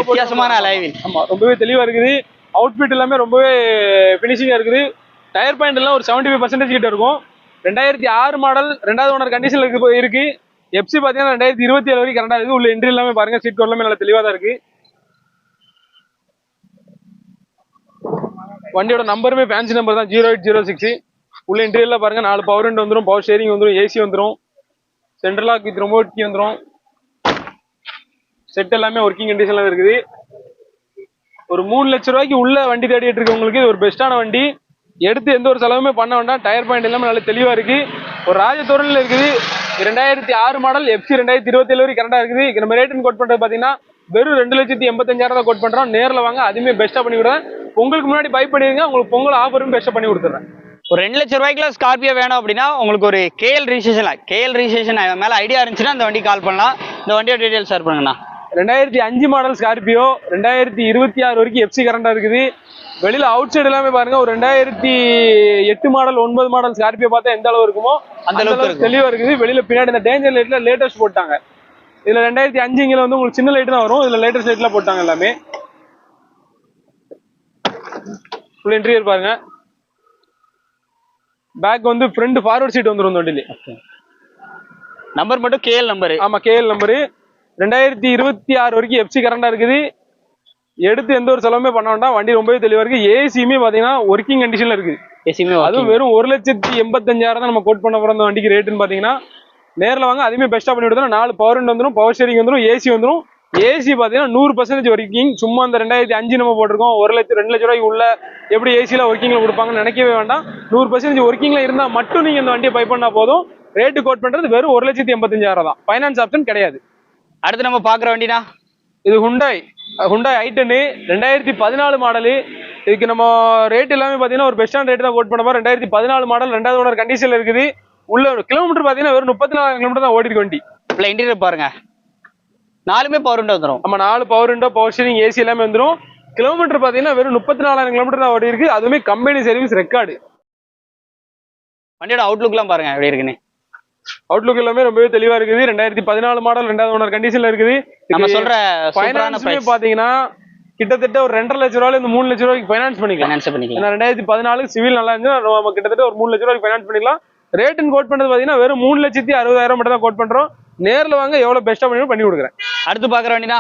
வித்தியாசமான. அலைவில். ஆமா ரொம்பவே தெளிவா இருக்குது. அவுட்ஃபிட் எல்லாமே ரொம்பவே ஃபினிஷிங்கா இருக்குது. டயர் பாயிண்ட் எல்லாம் ஒரு செவன்டி ஃபைவ் பர்சன்டேஜ் கிட்ட இருக்கும். ரெண்டாயிரத்தி ஆறு மாடல் ரெண்டாவது ஓனர் கண்டிஷன்ல இருக்கு இருக்கு. எஃப்சி பாத்தீங்கன்னா ரெண்டாயிரத்தி இருபத்தி ஏழு வரைக்கும் கரெக்டா இருக்கு. உள்ள என்ட்ரி எல்லாமே பாருங்க. சீட் எல்லாமே நல்லா தெளிவா தான் இருக்கு. வண்டியோட நம்பருமே ஃபேன்சி நம்பர் தான். ஜீரோ எயிட் ஜீரோ சிக்ஸ் உள்ள இன்டீரியர்ல பாருங்க. நாலு பவர் ரெண்டு வந்துடும் பவர் ஷேரிங் வந்துடும் ஏசி வந்துடும் central lock with remote key வந்துடும் செட் எல்லாமே ஒர்க்கிங் கண்டிஷன்ல இருக்குது. ஒரு மூணு லட்ச ரூபாய்க்கு உள்ள வண்டி தேடிட்டு இருக்கவங்களுக்கு இது ஒரு பெஸ்ட்டான வண்டி. எடுத்து எந்த ஒரு செலவுமே பண்ண வேண்டாம். டயர் பாயிண்ட் எல்லாமே நல்ல தெளிவா இருக்கு. ஒரு ராஜதோரனில் இருக்குது. ரெண்டாயிரத்தி ஆறு மாடல் எஃப்சி ரெண்டாயிரத்தி இருபத்தி ஏழு வரைக்கும் கரெக்டாக இருக்குது. இதுக்கு நம்ம ரேட்டுன்னு கோட் பண்றது பாத்தீங்கன்னா வெறும் ரெண்டு லட்சத்தி எண்பத்தஞ்சாயிரம் தான் கோட் பண்றோம். நேர்ல வாங்க. அதுவுமே பெஸ்ட்டாக பண்ணி விடுறேன் உங்களுக்கு முன்னாடி பை பண்ணிருங்க. உங்களுக்கு பொங்கல் ஆஃபரும் பெஸ்ட்டாக பண்ணி கொடுத்துறேன். ஒரு ரெண்டு லட்ச ரூபாய்க்குல ஸ்கார்பியோ வேணும் அப்படின்னா உங்களுக்கு ஒரு கேஎல் ரிஜிஸ்ட்ரேஷன்ல கேஎல் ரிஜிஸ்ட்ரேஷன் மேல ஐடியா இருந்துச்சுன்னா அந்த வண்டி கால் பண்ணலாம். இந்த வண்டியோட டீடைல் ஷேர் பண்ணுங்கண்ணா. ரெண்டாயிரத்தி அஞ்சு மாடல் ஸ்கார்பியோ ரெண்டாயிரத்தி இருபத்தி ஆறு வரைக்கும் எஃப்சி கரண்டா இருக்குது. வெளியில அவுட் சைடு எல்லாமே பாருங்க ஒரு ரெண்டாயிரத்தி எட்டு மாடல் ஒன்பது மாடல் ஸ்கார்பியோ பார்த்தா எந்த அளவு இருக்குமோ அந்த அளவுக்கு. தெளிவா இருக்குது. வெளியில பின்னாடி இந்த டேஞ்சர் லைட்ல லேட்டஸ்ட் போட்டாங்க. இதுல ரெண்டாயிரத்தி அஞ்சுங்கில வந்து உங்களுக்கு சின்ன லைட் தான் வரும். இதுல லேட்டஸ்ட் லைட்ல போட்டாங்க எல்லாமே. ஃபுல் இன்டீரியர் பாருங்க. பேக் வந்து ஃப்ரண்ட் ஃபார்வர்ட் சீட் வந்துரும் இந்த வண்டியில. நம்பர் மட்டும் கேஎல் நம்பர் ஆமா கேஎல் நம்பரு ரெண்டாயிரத்தி இருபத்தி ஆறு வரைக்கும் எஃப்சி கரண்டா இருக்குது. எடுத்து எந்த ஒரு செலவுமே பண்ண வேண்டாம். வண்டி ரொம்பவே தெளிவா இருக்கு. ஏசியுமே பாத்தீங்கன்னா ஒர்க்கிங் கண்டிஷன்ல இருக்கு. எசிமே அதுவும் வெறும் ஒரு லட்சத்தி எண்பத்தஞ்சாயிரம் தான் நம்ம கோட் பண்ண போற அந்த வண்டிக்கு ரேட்டுன்னு பாத்தீங்கன்னா நேர்ல வாங்க அதுவுமே பெஸ்டா பண்ணி விடுதா நாலு பவர் விண்டோ வந்துரும் பவர் ஷேரிங் வந்துரும் ஏசி வந்துரும். ஏசி பாத்தீங்கன்னா நூறு பர்சன்டேஜ் ஒர்க்கிங் சும்மா அந்த ரெண்டாயிரத்தி அஞ்சு நம்ம போட்டிருக்கோம். ஒரு லட்சம் ரெண்டு லட்ச ரூபாய்க்கு உள்ள எப்படி ஏசில ஒர்க்கிங்ல கொடுப்பாங்கன்னு நினைக்கவே வேண்டாம். நூறு பர்சன்டேஜ் ஒர்க்கிங்ல இருந்தா மட்டும் நீங்க இந்த வண்டியை பை பண்ணா போதும். ரேட்டு கோட் பண்றது வெறும் ஒரு லட்சத்தி எண்பத்தஞ்சாயிரம் தான். ஃபைனான்ஸ் ஆப்ஷன் கிடையாது. அடுத்து நம்ம பாக்குற வண்டினா? இது ஹுண்டாய் ஹுண்டாய் ஐட்டனு ரெண்டாயிரத்தி பதினாலு மாடலு இதுக்கு நம்ம ரேட் எல்லாமே பார்த்தீங்கன்னா ஒரு பெஸ்டான ரேட் தான் கோட் பண்ண ரெண்டாயிரத்தி பதினாலு மாடல் ரெண்டாவது ஓனர் கண்டிஷனில் இருக்குது. உள்ள கிலோமீட்டர் பார்த்தீங்கன்னா வெறும் முப்பத்தி நாலாயிரம் கிலோமீட்டர் தான் ஓடி இருக்கு வண்டி. உள்ள இன்டீரியர் பாருங்க. நாலுமே பவர் விண்டோ வந்துடும் நம்ம நாலு power window power steering AC எல்லாமே வந்துடும் கிலோமீட்டர் பார்த்தீங்கன்னா வெறும் முப்பத்தி நாலாயிரம் கிலோமீட்டர் தான் ஓடி இருக்கு அதுவுமே கம்பெனி சர்வீஸ் ரெக்கார்டு வண்டியோட அவுட்லுக்லாம் பாருங்க எப்படி இருக்குன்னு. அவுட்லுக் எல்லாமே ரொம்பவே தெளிவா இருக்குது. ரெண்டாயிரத்தி பதினாலு மாடல் ரெண்டாவது ஓனர் கண்டிஷன்ல இருக்குது. நம்ம சொல்ற ஃபைனான்ஸுமே பாத்தீங்கன்னா கிட்டத்தட்ட ஒரு ரெண்டரை லட்ச ரூபாயில இருந்து மூணு லட்ச ரூபாய்க்கு ஃபைனான்ஸ் பண்ணிக்கலாம். ஃபைனான்ஸ் பண்ணிக்கலாம். ரெண்டாயிரத்தி பதினாலு சிவில் நல்லா இருந்துச்சு நம்ம கிட்டத்தட்ட ஒரு மூணு லட்ச ரூபாய்க்கு ஃபைனான்ஸ் பண்ணிக்கலாம். ரேட்டுன்னு கோட் பண்றது பாத்தீங்கன்னா வெறும் மூணு லட்சத்தி அறுபதாயிரம் மட்டும் தான் கோட் பண்றோம். நேர்ல வாங்க எவ்வளவு பெஸ்டா பண்ணி பண்ணி கொடுக்குறேன். அடுத்து பாக்குற வண்டினா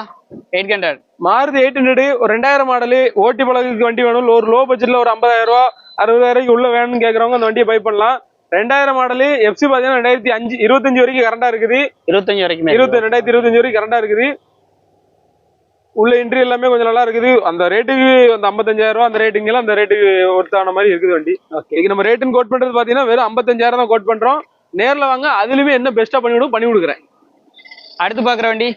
eight hundred Maruti eight hundred ஒரு ரெண்டாயிரம் மாடலு ஓட்டி பழகுக்கு வண்டி வேணும். ஒரு லோ பட்ஜெட்ல ஒரு ஐம்பதாயிரம் ரூபா அறுபதாயிரம் உள்ள வேணும்னு கேக்குறவங்க அந்த வண்டியை பை பண்ணலாம். ரெண்டாயிரம் மாடலு எஃப்சி பாத்தீங்கன்னா ரெண்டாயிரத்தி அஞ்சு இருபத்தஞ்சு வரைக்கும் கரண்டா இருக்குது. இருபத்தஞ்சு வரைக்குமே இருபத்தி ரெண்டாயிரத்தி இருபத்தஞ்சு வரைக்கும் கரண்டா இருக்குது. உள்ள இன்ட்ரி எல்லாமே கொஞ்சம் நல்லா இருக்குது. அந்த ரேட்டுக்கு அந்த ஐம்பத்தஞ்சாயிரம் ரூபா அந்த ரேட்டுங்கெல்லாம் அந்த ரேட்டுக்கு ஒருத்தான மாதிரி இருக்குது வண்டி. இதுக்கு நம்ம ரேட்டுன்னு கோட் பண்றது பாத்தீங்கன்னா வெறும் ஐம்பத்தஞ்சாயிரம் தான் கோட் பண்றோம். நேர்ல வாங்க அதுலயுமே என்ன பெஸ்டா பண்ணி விடும் பண்ணி கொடுக்குறேன். அடுத்து பாக்குற வண்டி?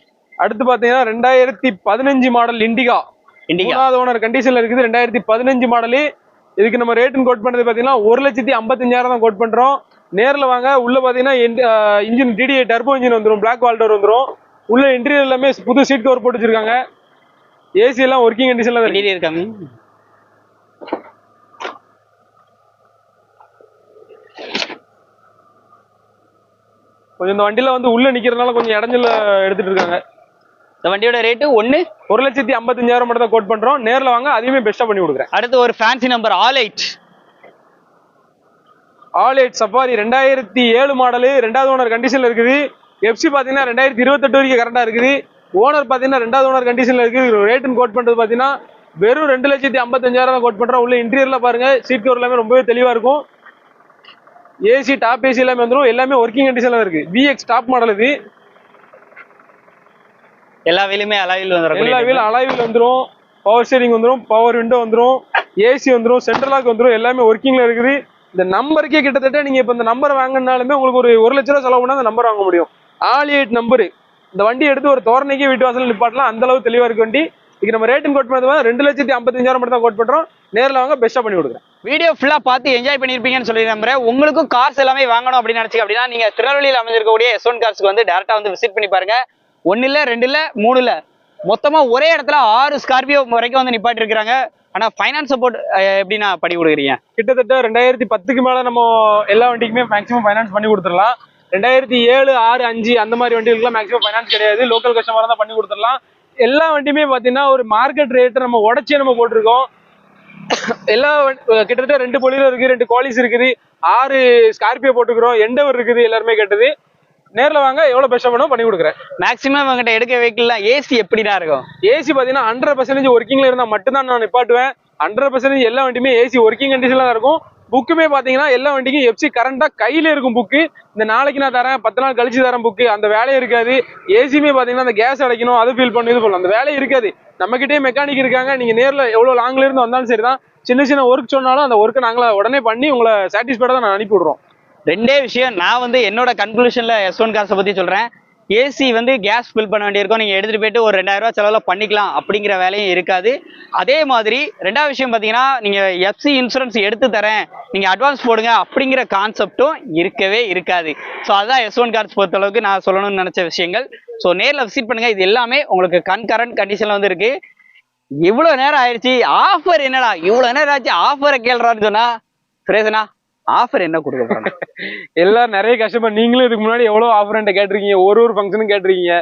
அடுத்து பாத்தீங்கன்னா ரெண்டாயிரத்தி பதினஞ்சு மாடல் இண்டிகா இண்டிகா ஓனர் கண்டிஷன்ல இருக்குது. ரெண்டாயிரத்தி பதினஞ்சு மாடலு இதுக்கு நம்ம ரேட்டுன்னு கோட் பண்றது பாத்தீங்கன்னா ஒரு லட்சத்தி ஐம்பத்தஞ்சாயிரம் தான் கோட் பண்றோம். நேர்ல வாங்க உள்ள பாத்தீங்கன்னா இன்ஜின் டிடிஐ டர்போ இன்ஜின் வந்துரும் பிளாக் வால்டர் வந்துரும். உள்ள இன்டீரியர் எல்லாமே புது சீட் கவர் போட்டு வச்சிருக்காங்க. ஏசி எல்லாம் ஒர்க்கிங் கண்டிஷன்ல இன்டீரியர் இருக்காங்க கொஞ்சம் இந்த வண்டியில வந்து உள்ள நிக்கிறதுனால கொஞ்சம் இடைஞ்சல எடுத்துட்டு இருக்காங்க. இந்த வண்டியோட ரேட்டு ஒன்னு ஒரு லட்சத்தி ஐம்பத்தஞ்சாயிரம் மட்டும் தான் கோட் பண்றோம். நேர்ல வாங்க அதையுமே பெஸ்டா பண்ணி கொடுக்குறேன். அடுத்து ஒரு fancy number all eight all eight Safari ரெண்டாயிரத்தி ஏழு மாடலு ரெண்டாவது ஓனர் கண்டிஷன்ல இருக்குது. எஃப்சி பாத்தீங்கன்னா ரெண்டாயிரத்தி இருபத்தெட்டு வரைக்கும் கரெக்டா இருக்குது. ஓனர் பாத்தீங்கன்னா ரெண்டாவது ஓனர் கண்டிஷன்ல இருக்கு ரேட்டுன்னு கோட் பண்றது பாத்தீங்கன்னா வெறும் ரெண்டு லட்சத்தி ஐம்பத்தஞ்சாயிரம் தான் கோட் பண்றோம். உள்ள இன்டீரியர்ல பாருங்க சீட் கவர் எல்லாமே ரொம்பவே தெளிவா இருக்கும். ஏசி டாப் ஏசி எல்லாமே வந்துடும் எல்லாமே ஒர்க்கிங் கண்டிஷன்ல இருக்கு. விஎக்ஸ் டாப் மாடல் இது. எல்லா வீலுமே அலாயில் எல்லா வந்துடும் வீல் அலாய்வில் வந்துரும். பவர் ஸ்டேரிங் வந்துரும் பவர் விண்டோ வந்துரும் ஏசி வந்துரும் சென்ட்ரல் லாக் வந்துரும் எல்லாமே ஒர்க்கிங்ல இருக்குது. இந்த நம்பருக்கே கிட்டத்தட்ட நீங்க இப்ப இந்த நம்பர் வாங்கினாலுமே உங்களுக்கு ஒரு ஒரு லட்ச ரூபா செலவு பண்ணா அந்த நம்பர் வாங்க முடியும். ஆல் எயிட் நம்பர் இந்த வண்டி எடுத்து ஒரு தோரணைக்கே வீட்டு வாசல் நிப்பாட்டலாம். அந்த அளவு தெளிவா இருக்கு வண்டி. இதுக்கு நம்ம ரேட்டுன்னு கோட் பண்ணது ரெண்டு லட்சத்தி ஐம்பத்தஞ்சாயிரம் மட்டும் தான் கோட் பண்றோம். நேர்ல வாங்க பெஸ்டா பண்ணி கொடுக்குறேன். வீடியோ ஃபுல்லா பார்த்து என்ஜாய் பண்ணிருப்பீங்கன்னு சொல்லி நம்புறேன். உங்களுக்கும் கார்ஸ் எல்லாமே வாங்கணும் அப்படின்னு நினைச்சீங்க அப்படின்னா நீங்க திருநெல்வேலியில் அமைஞ்சிருக்கக்கூடிய எஸ் ஒன் கார்ஸ்க்கு வந்து டேரக்டா வந்து விசிட் பண்ணி பாருங்க. ஒன்னு இல்லை ரெண்டு இல்ல மூணு இல்லை மொத்தமாக ஒரே இடத்துல ஆறு ஸ்கார்பியோ வரைக்கும் வந்து நிப்பாட்டிருக்கிறாங்க ஆனால் ஆனா ஃபைனான்ஸ் சப்போர்ட் எப்படி நான் பண்ணி கொடுக்குறீங்க? கிட்டத்தட்ட ரெண்டாயிரத்தி பத்துக்கு மேல நம்ம எல்லா வண்டிக்குமே மேக்ஸிமம் ஃபைனான்ஸ் பண்ணி கொடுத்துடலாம். ரெண்டாயிரத்தி ஏழு ஆறு அஞ்சு அந்த மாதிரி வண்டிகளுக்குலாம் மேக்ஸிமம் ஃபைனான்ஸ் கிடையாது. லோக்கல் கஸ்டமராக தான் பண்ணி கொடுத்துடலாம். எல்லா வண்டியுமே பார்த்தீங்கன்னா ஒரு மார்க்கெட் ரேட்டை நம்ம உடச்சி நம்ம போட்டிருக்கோம். எல்லா வண்டி- கிட்டத்தட்ட ரெண்டு பொலியர் இருக்கு ரெண்டு குவாலிஸ் இருக்குது. ஆறு ஸ்கார்பியோ போட்டுக்கிறோம் எண்டவர் இருக்குது எல்லாருமே கேட்டது. நேர்ல வாங்க எவ்வளவு பெஸ்ட் பண்ணணும் பண்ணி கொடுக்குறேன். மேக்ஸிமம் உங்ககிட்ட எடுக்க வெஹிக்கிள்லாம் ஏசி எப்படிடா இருக்கும்? ஏசி பாத்தீங்கன்னா ஹண்ட்ரட் பர்சன்டேஜ் ஒர்க்கிங்ல இருந்தா மட்டும்தான் நான் நிப்பாட்டுவேன். ஹண்ட்ரட் பர்சன்டேஜ் எல்லா வண்டியுமே ஏசி ஒர்க்கிங் கண்டிஷன்ல தான் இருக்கும். புக்குமே பாத்தீங்கன்னா எல்லா வண்டிக்கும் எஃப்சி கரண்டா கையில இருக்கும் புக்கு இந்த நாளைக்கு நான் தரேன் பத்து நாள் கழிச்சு தரேன் புக்கு அந்த வேலையே இருக்காது. ஏசியுமே பாத்தீங்கன்னா அந்த கேஸ் அடைக்கணும் அது ஃபீல் பண்ணி இது பண்ணணும். அந்த வேலையே இருக்காது. நம்ம கிட்டே மெக்கானிக் இருக்காங்க. நீங்க நேர்ல எவ்வளவு லாங்ல இருந்து வந்தாலும் சரிதான். சின்ன சின்ன ஒர்க் சொன்னாலும் அந்த ஒர்க்கை நாங்கள உடனே பண்ணி உங்களை சாட்டிஸ்ஃபைடா தான் நான் அனுப்பி விடுறோம் ரெண்டே விஷயம். நான் வந்து என்னோட கன்க்ளூஷன்ல எஸ் ஒன் காசை பத்தி சொல்றேன். ஏசி வந்து கேஸ் ஃபில் பண்ண வேண்டியிருக்கும். நீங்க எடுத்துட்டு போயிட்டு ஒரு ரெண்டாயிரம் ரூபாய் செலவுல பண்ணிக்கலாம் அப்படிங்கிற வேலையும் இருக்காது. அதே மாதிரி ரெண்டாவது விஷயம் பாத்தீங்கன்னா நீங்க எஃப்சி இன்சூரன்ஸ் எடுத்து தரேன். நீங்க அட்வான்ஸ் போடுங்க அப்படிங்கிற கான்செப்டும் இருக்கவே இருக்காது. ஸோ அதுதான் எஸ் ஒன் கார்ஸ் பொறுத்த அளவுக்கு நான் சொல்லணும்னு நினைச்ச விஷயங்கள். ஸோ நேரில் விசிட் பண்ணுங்க. இது எல்லாமே உங்களுக்கு கண் கரண்ட் கண்டிஷன்ல வந்து இருக்கு. இவ்வளவு நேரம் ஆயிடுச்சு. ஆஃபர் என்னடா? இவ்வளவு நேரம் ஆச்சு. ஆஃபரை கேள்றான்னு சொன்னா சுரேஷனா ஆஃபர் என்ன கொடுக்க போறாங்க? எல்லாரும் நிறைய கஷ்டப்பட்டு நீங்களும் இதுக்கு முன்னாடி எவ்வளவு ஆஃபர் கேட்டிருக்கீங்க? ஒரு ஒரு ஃபங்க்ஷனும் கேட்டிருக்கீங்க.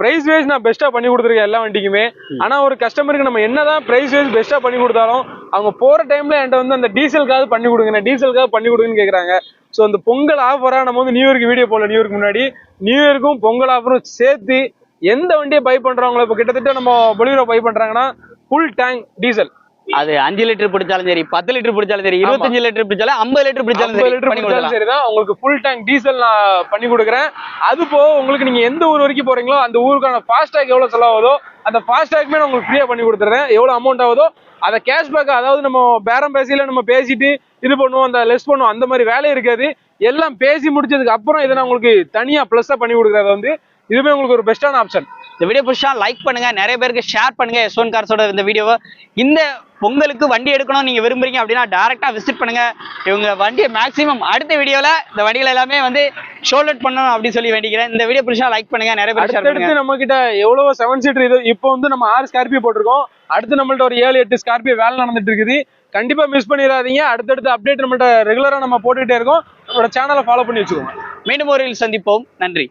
பிரைஸ் வைஸ் நான் பெஸ்ட்டா பண்ணி கொடுத்துருக்கேன் எல்லா வண்டிக்குமே. ஆனா ஒரு கஸ்டமருக்கு நம்ம என்னதான் பிரைஸ் வைஸ் பெஸ்ட்டா பண்ணி கொடுத்தாலும் அவங்க போற டைம்ல என்கிட்ட வந்து அந்த டீசலுக்காக பண்ணி கொடுங்க டீசலுக்காக பண்ணி கொடுங்கன்னு கேக்குறாங்க. ஸோ அந்த பொங்கல் ஆஃபரா நம்ம வந்து நியூ இயர்க்கு வீடியோ போடல நியூ இயர்க்கு முன்னாடி. நியூ இயர்க்கும் பொங்கல் ஆஃபரும் சேர்த்து எந்த வண்டியை பை பண்றவங்களோ இப்போ கிட்டத்தட்ட நம்ம பொலிரோ பை பண்றாங்கன்னா ஃபுல் டேங்க் டீசல் அது அஞ்சு லிட்டர் பிடிச்சாலும் சரி பத்து லிட்டர் பிடிச்சாலும் சரி இருபத்தஞ்சு லிட்டர் பிடிச்சாலும் ஐம்பது லிட்டர் பிடிச்சாலும் சரி லிட்டர் பிடிச்சாலும் கொடுக்கலாம். சரிதான் உங்களுக்கு ஃபுல் டேங்க் டீசல் நான் பண்ணி கொடுக்குறேன். அது போக உங்களுக்கு நீங்க எந்த ஊர் வரைக்கும் போறீங்களோ அந்த ஊருக்கான ஃபாஸ்டாக் எவ்வளவு செலவாகுதோ அந்த ஃபாஸ்டாக்மே நான் உங்களுக்கு ஃப்ரீயா பண்ணி கொடுத்துறேன். எவ்வளவு அமௌண்ட் ஆகுதோ அதை கேஷ்பேக் அதாவது நம்ம பேரம் பேசியில நம்ம பேசிட்டு இது பண்ணுவோம் அந்த லெஸ் பண்ணுவோம் அந்த மாதிரி வேலை இருக்காது. எல்லாம் பேசி முடிச்சதுக்கு அப்புறம் இதை நான் உங்களுக்கு தனியா பிளஸ்ஸா பண்ணி கொடுக்குறது வந்து இதுவே உங்களுக்கு ஒரு பெஸ்டான ஆப்ஷன் இந்த வீடியோ பிடிச்சா லைக் பண்ணுங்க நிறைய பேருக்கு ஷேர் பண்ணுங்க எஸ் ஒன் கார்ஸோட இந்த வீடியோவை இந்த பொங்கலுக்கு வண்டி எடுக்கணும் நீங்க விரும்புறீங்க அப்படின்னா டேரக்டா விசிட் பண்ணுங்க. இவங்க வண்டியை மேக்ஸிமம் அடுத்த வீடியோல இந்த வண்டிகள் எல்லாமே வந்து ஷோலட் பண்ணணும் அப்படின்னு சொல்லி வேண்டிக்கிறேன். இந்த வீடியோ பிடிச்சா லைக் பண்ணுங்க நிறைய பேர் அடுத்தடுத்து நம்ம கிட்ட எவ்வளவு செவன் சீட்டர் இது. இப்போ வந்து நம்ம ஆறு ஸ்கார்பியோ போட்டிருக்கோம். அடுத்து நம்மள்ட்ட ஒரு ஏழு எட்டு ஸ்கார்பியோ வேலை நடந்துட்டு இருக்குது. கண்டிப்பா மிஸ் பண்ணிடாதீங்க. அடுத்தடுத்து அப்டேட் நம்மள்ட்ட ரெகுலரா நம்ம போட்டுக்கிட்டே இருக்கோம். நம்மளோட சேனலை ஃபாலோ பண்ணி வச்சுக்கோங்க. மீண்டும் ஒரு சந்திப்போம். நன்றி.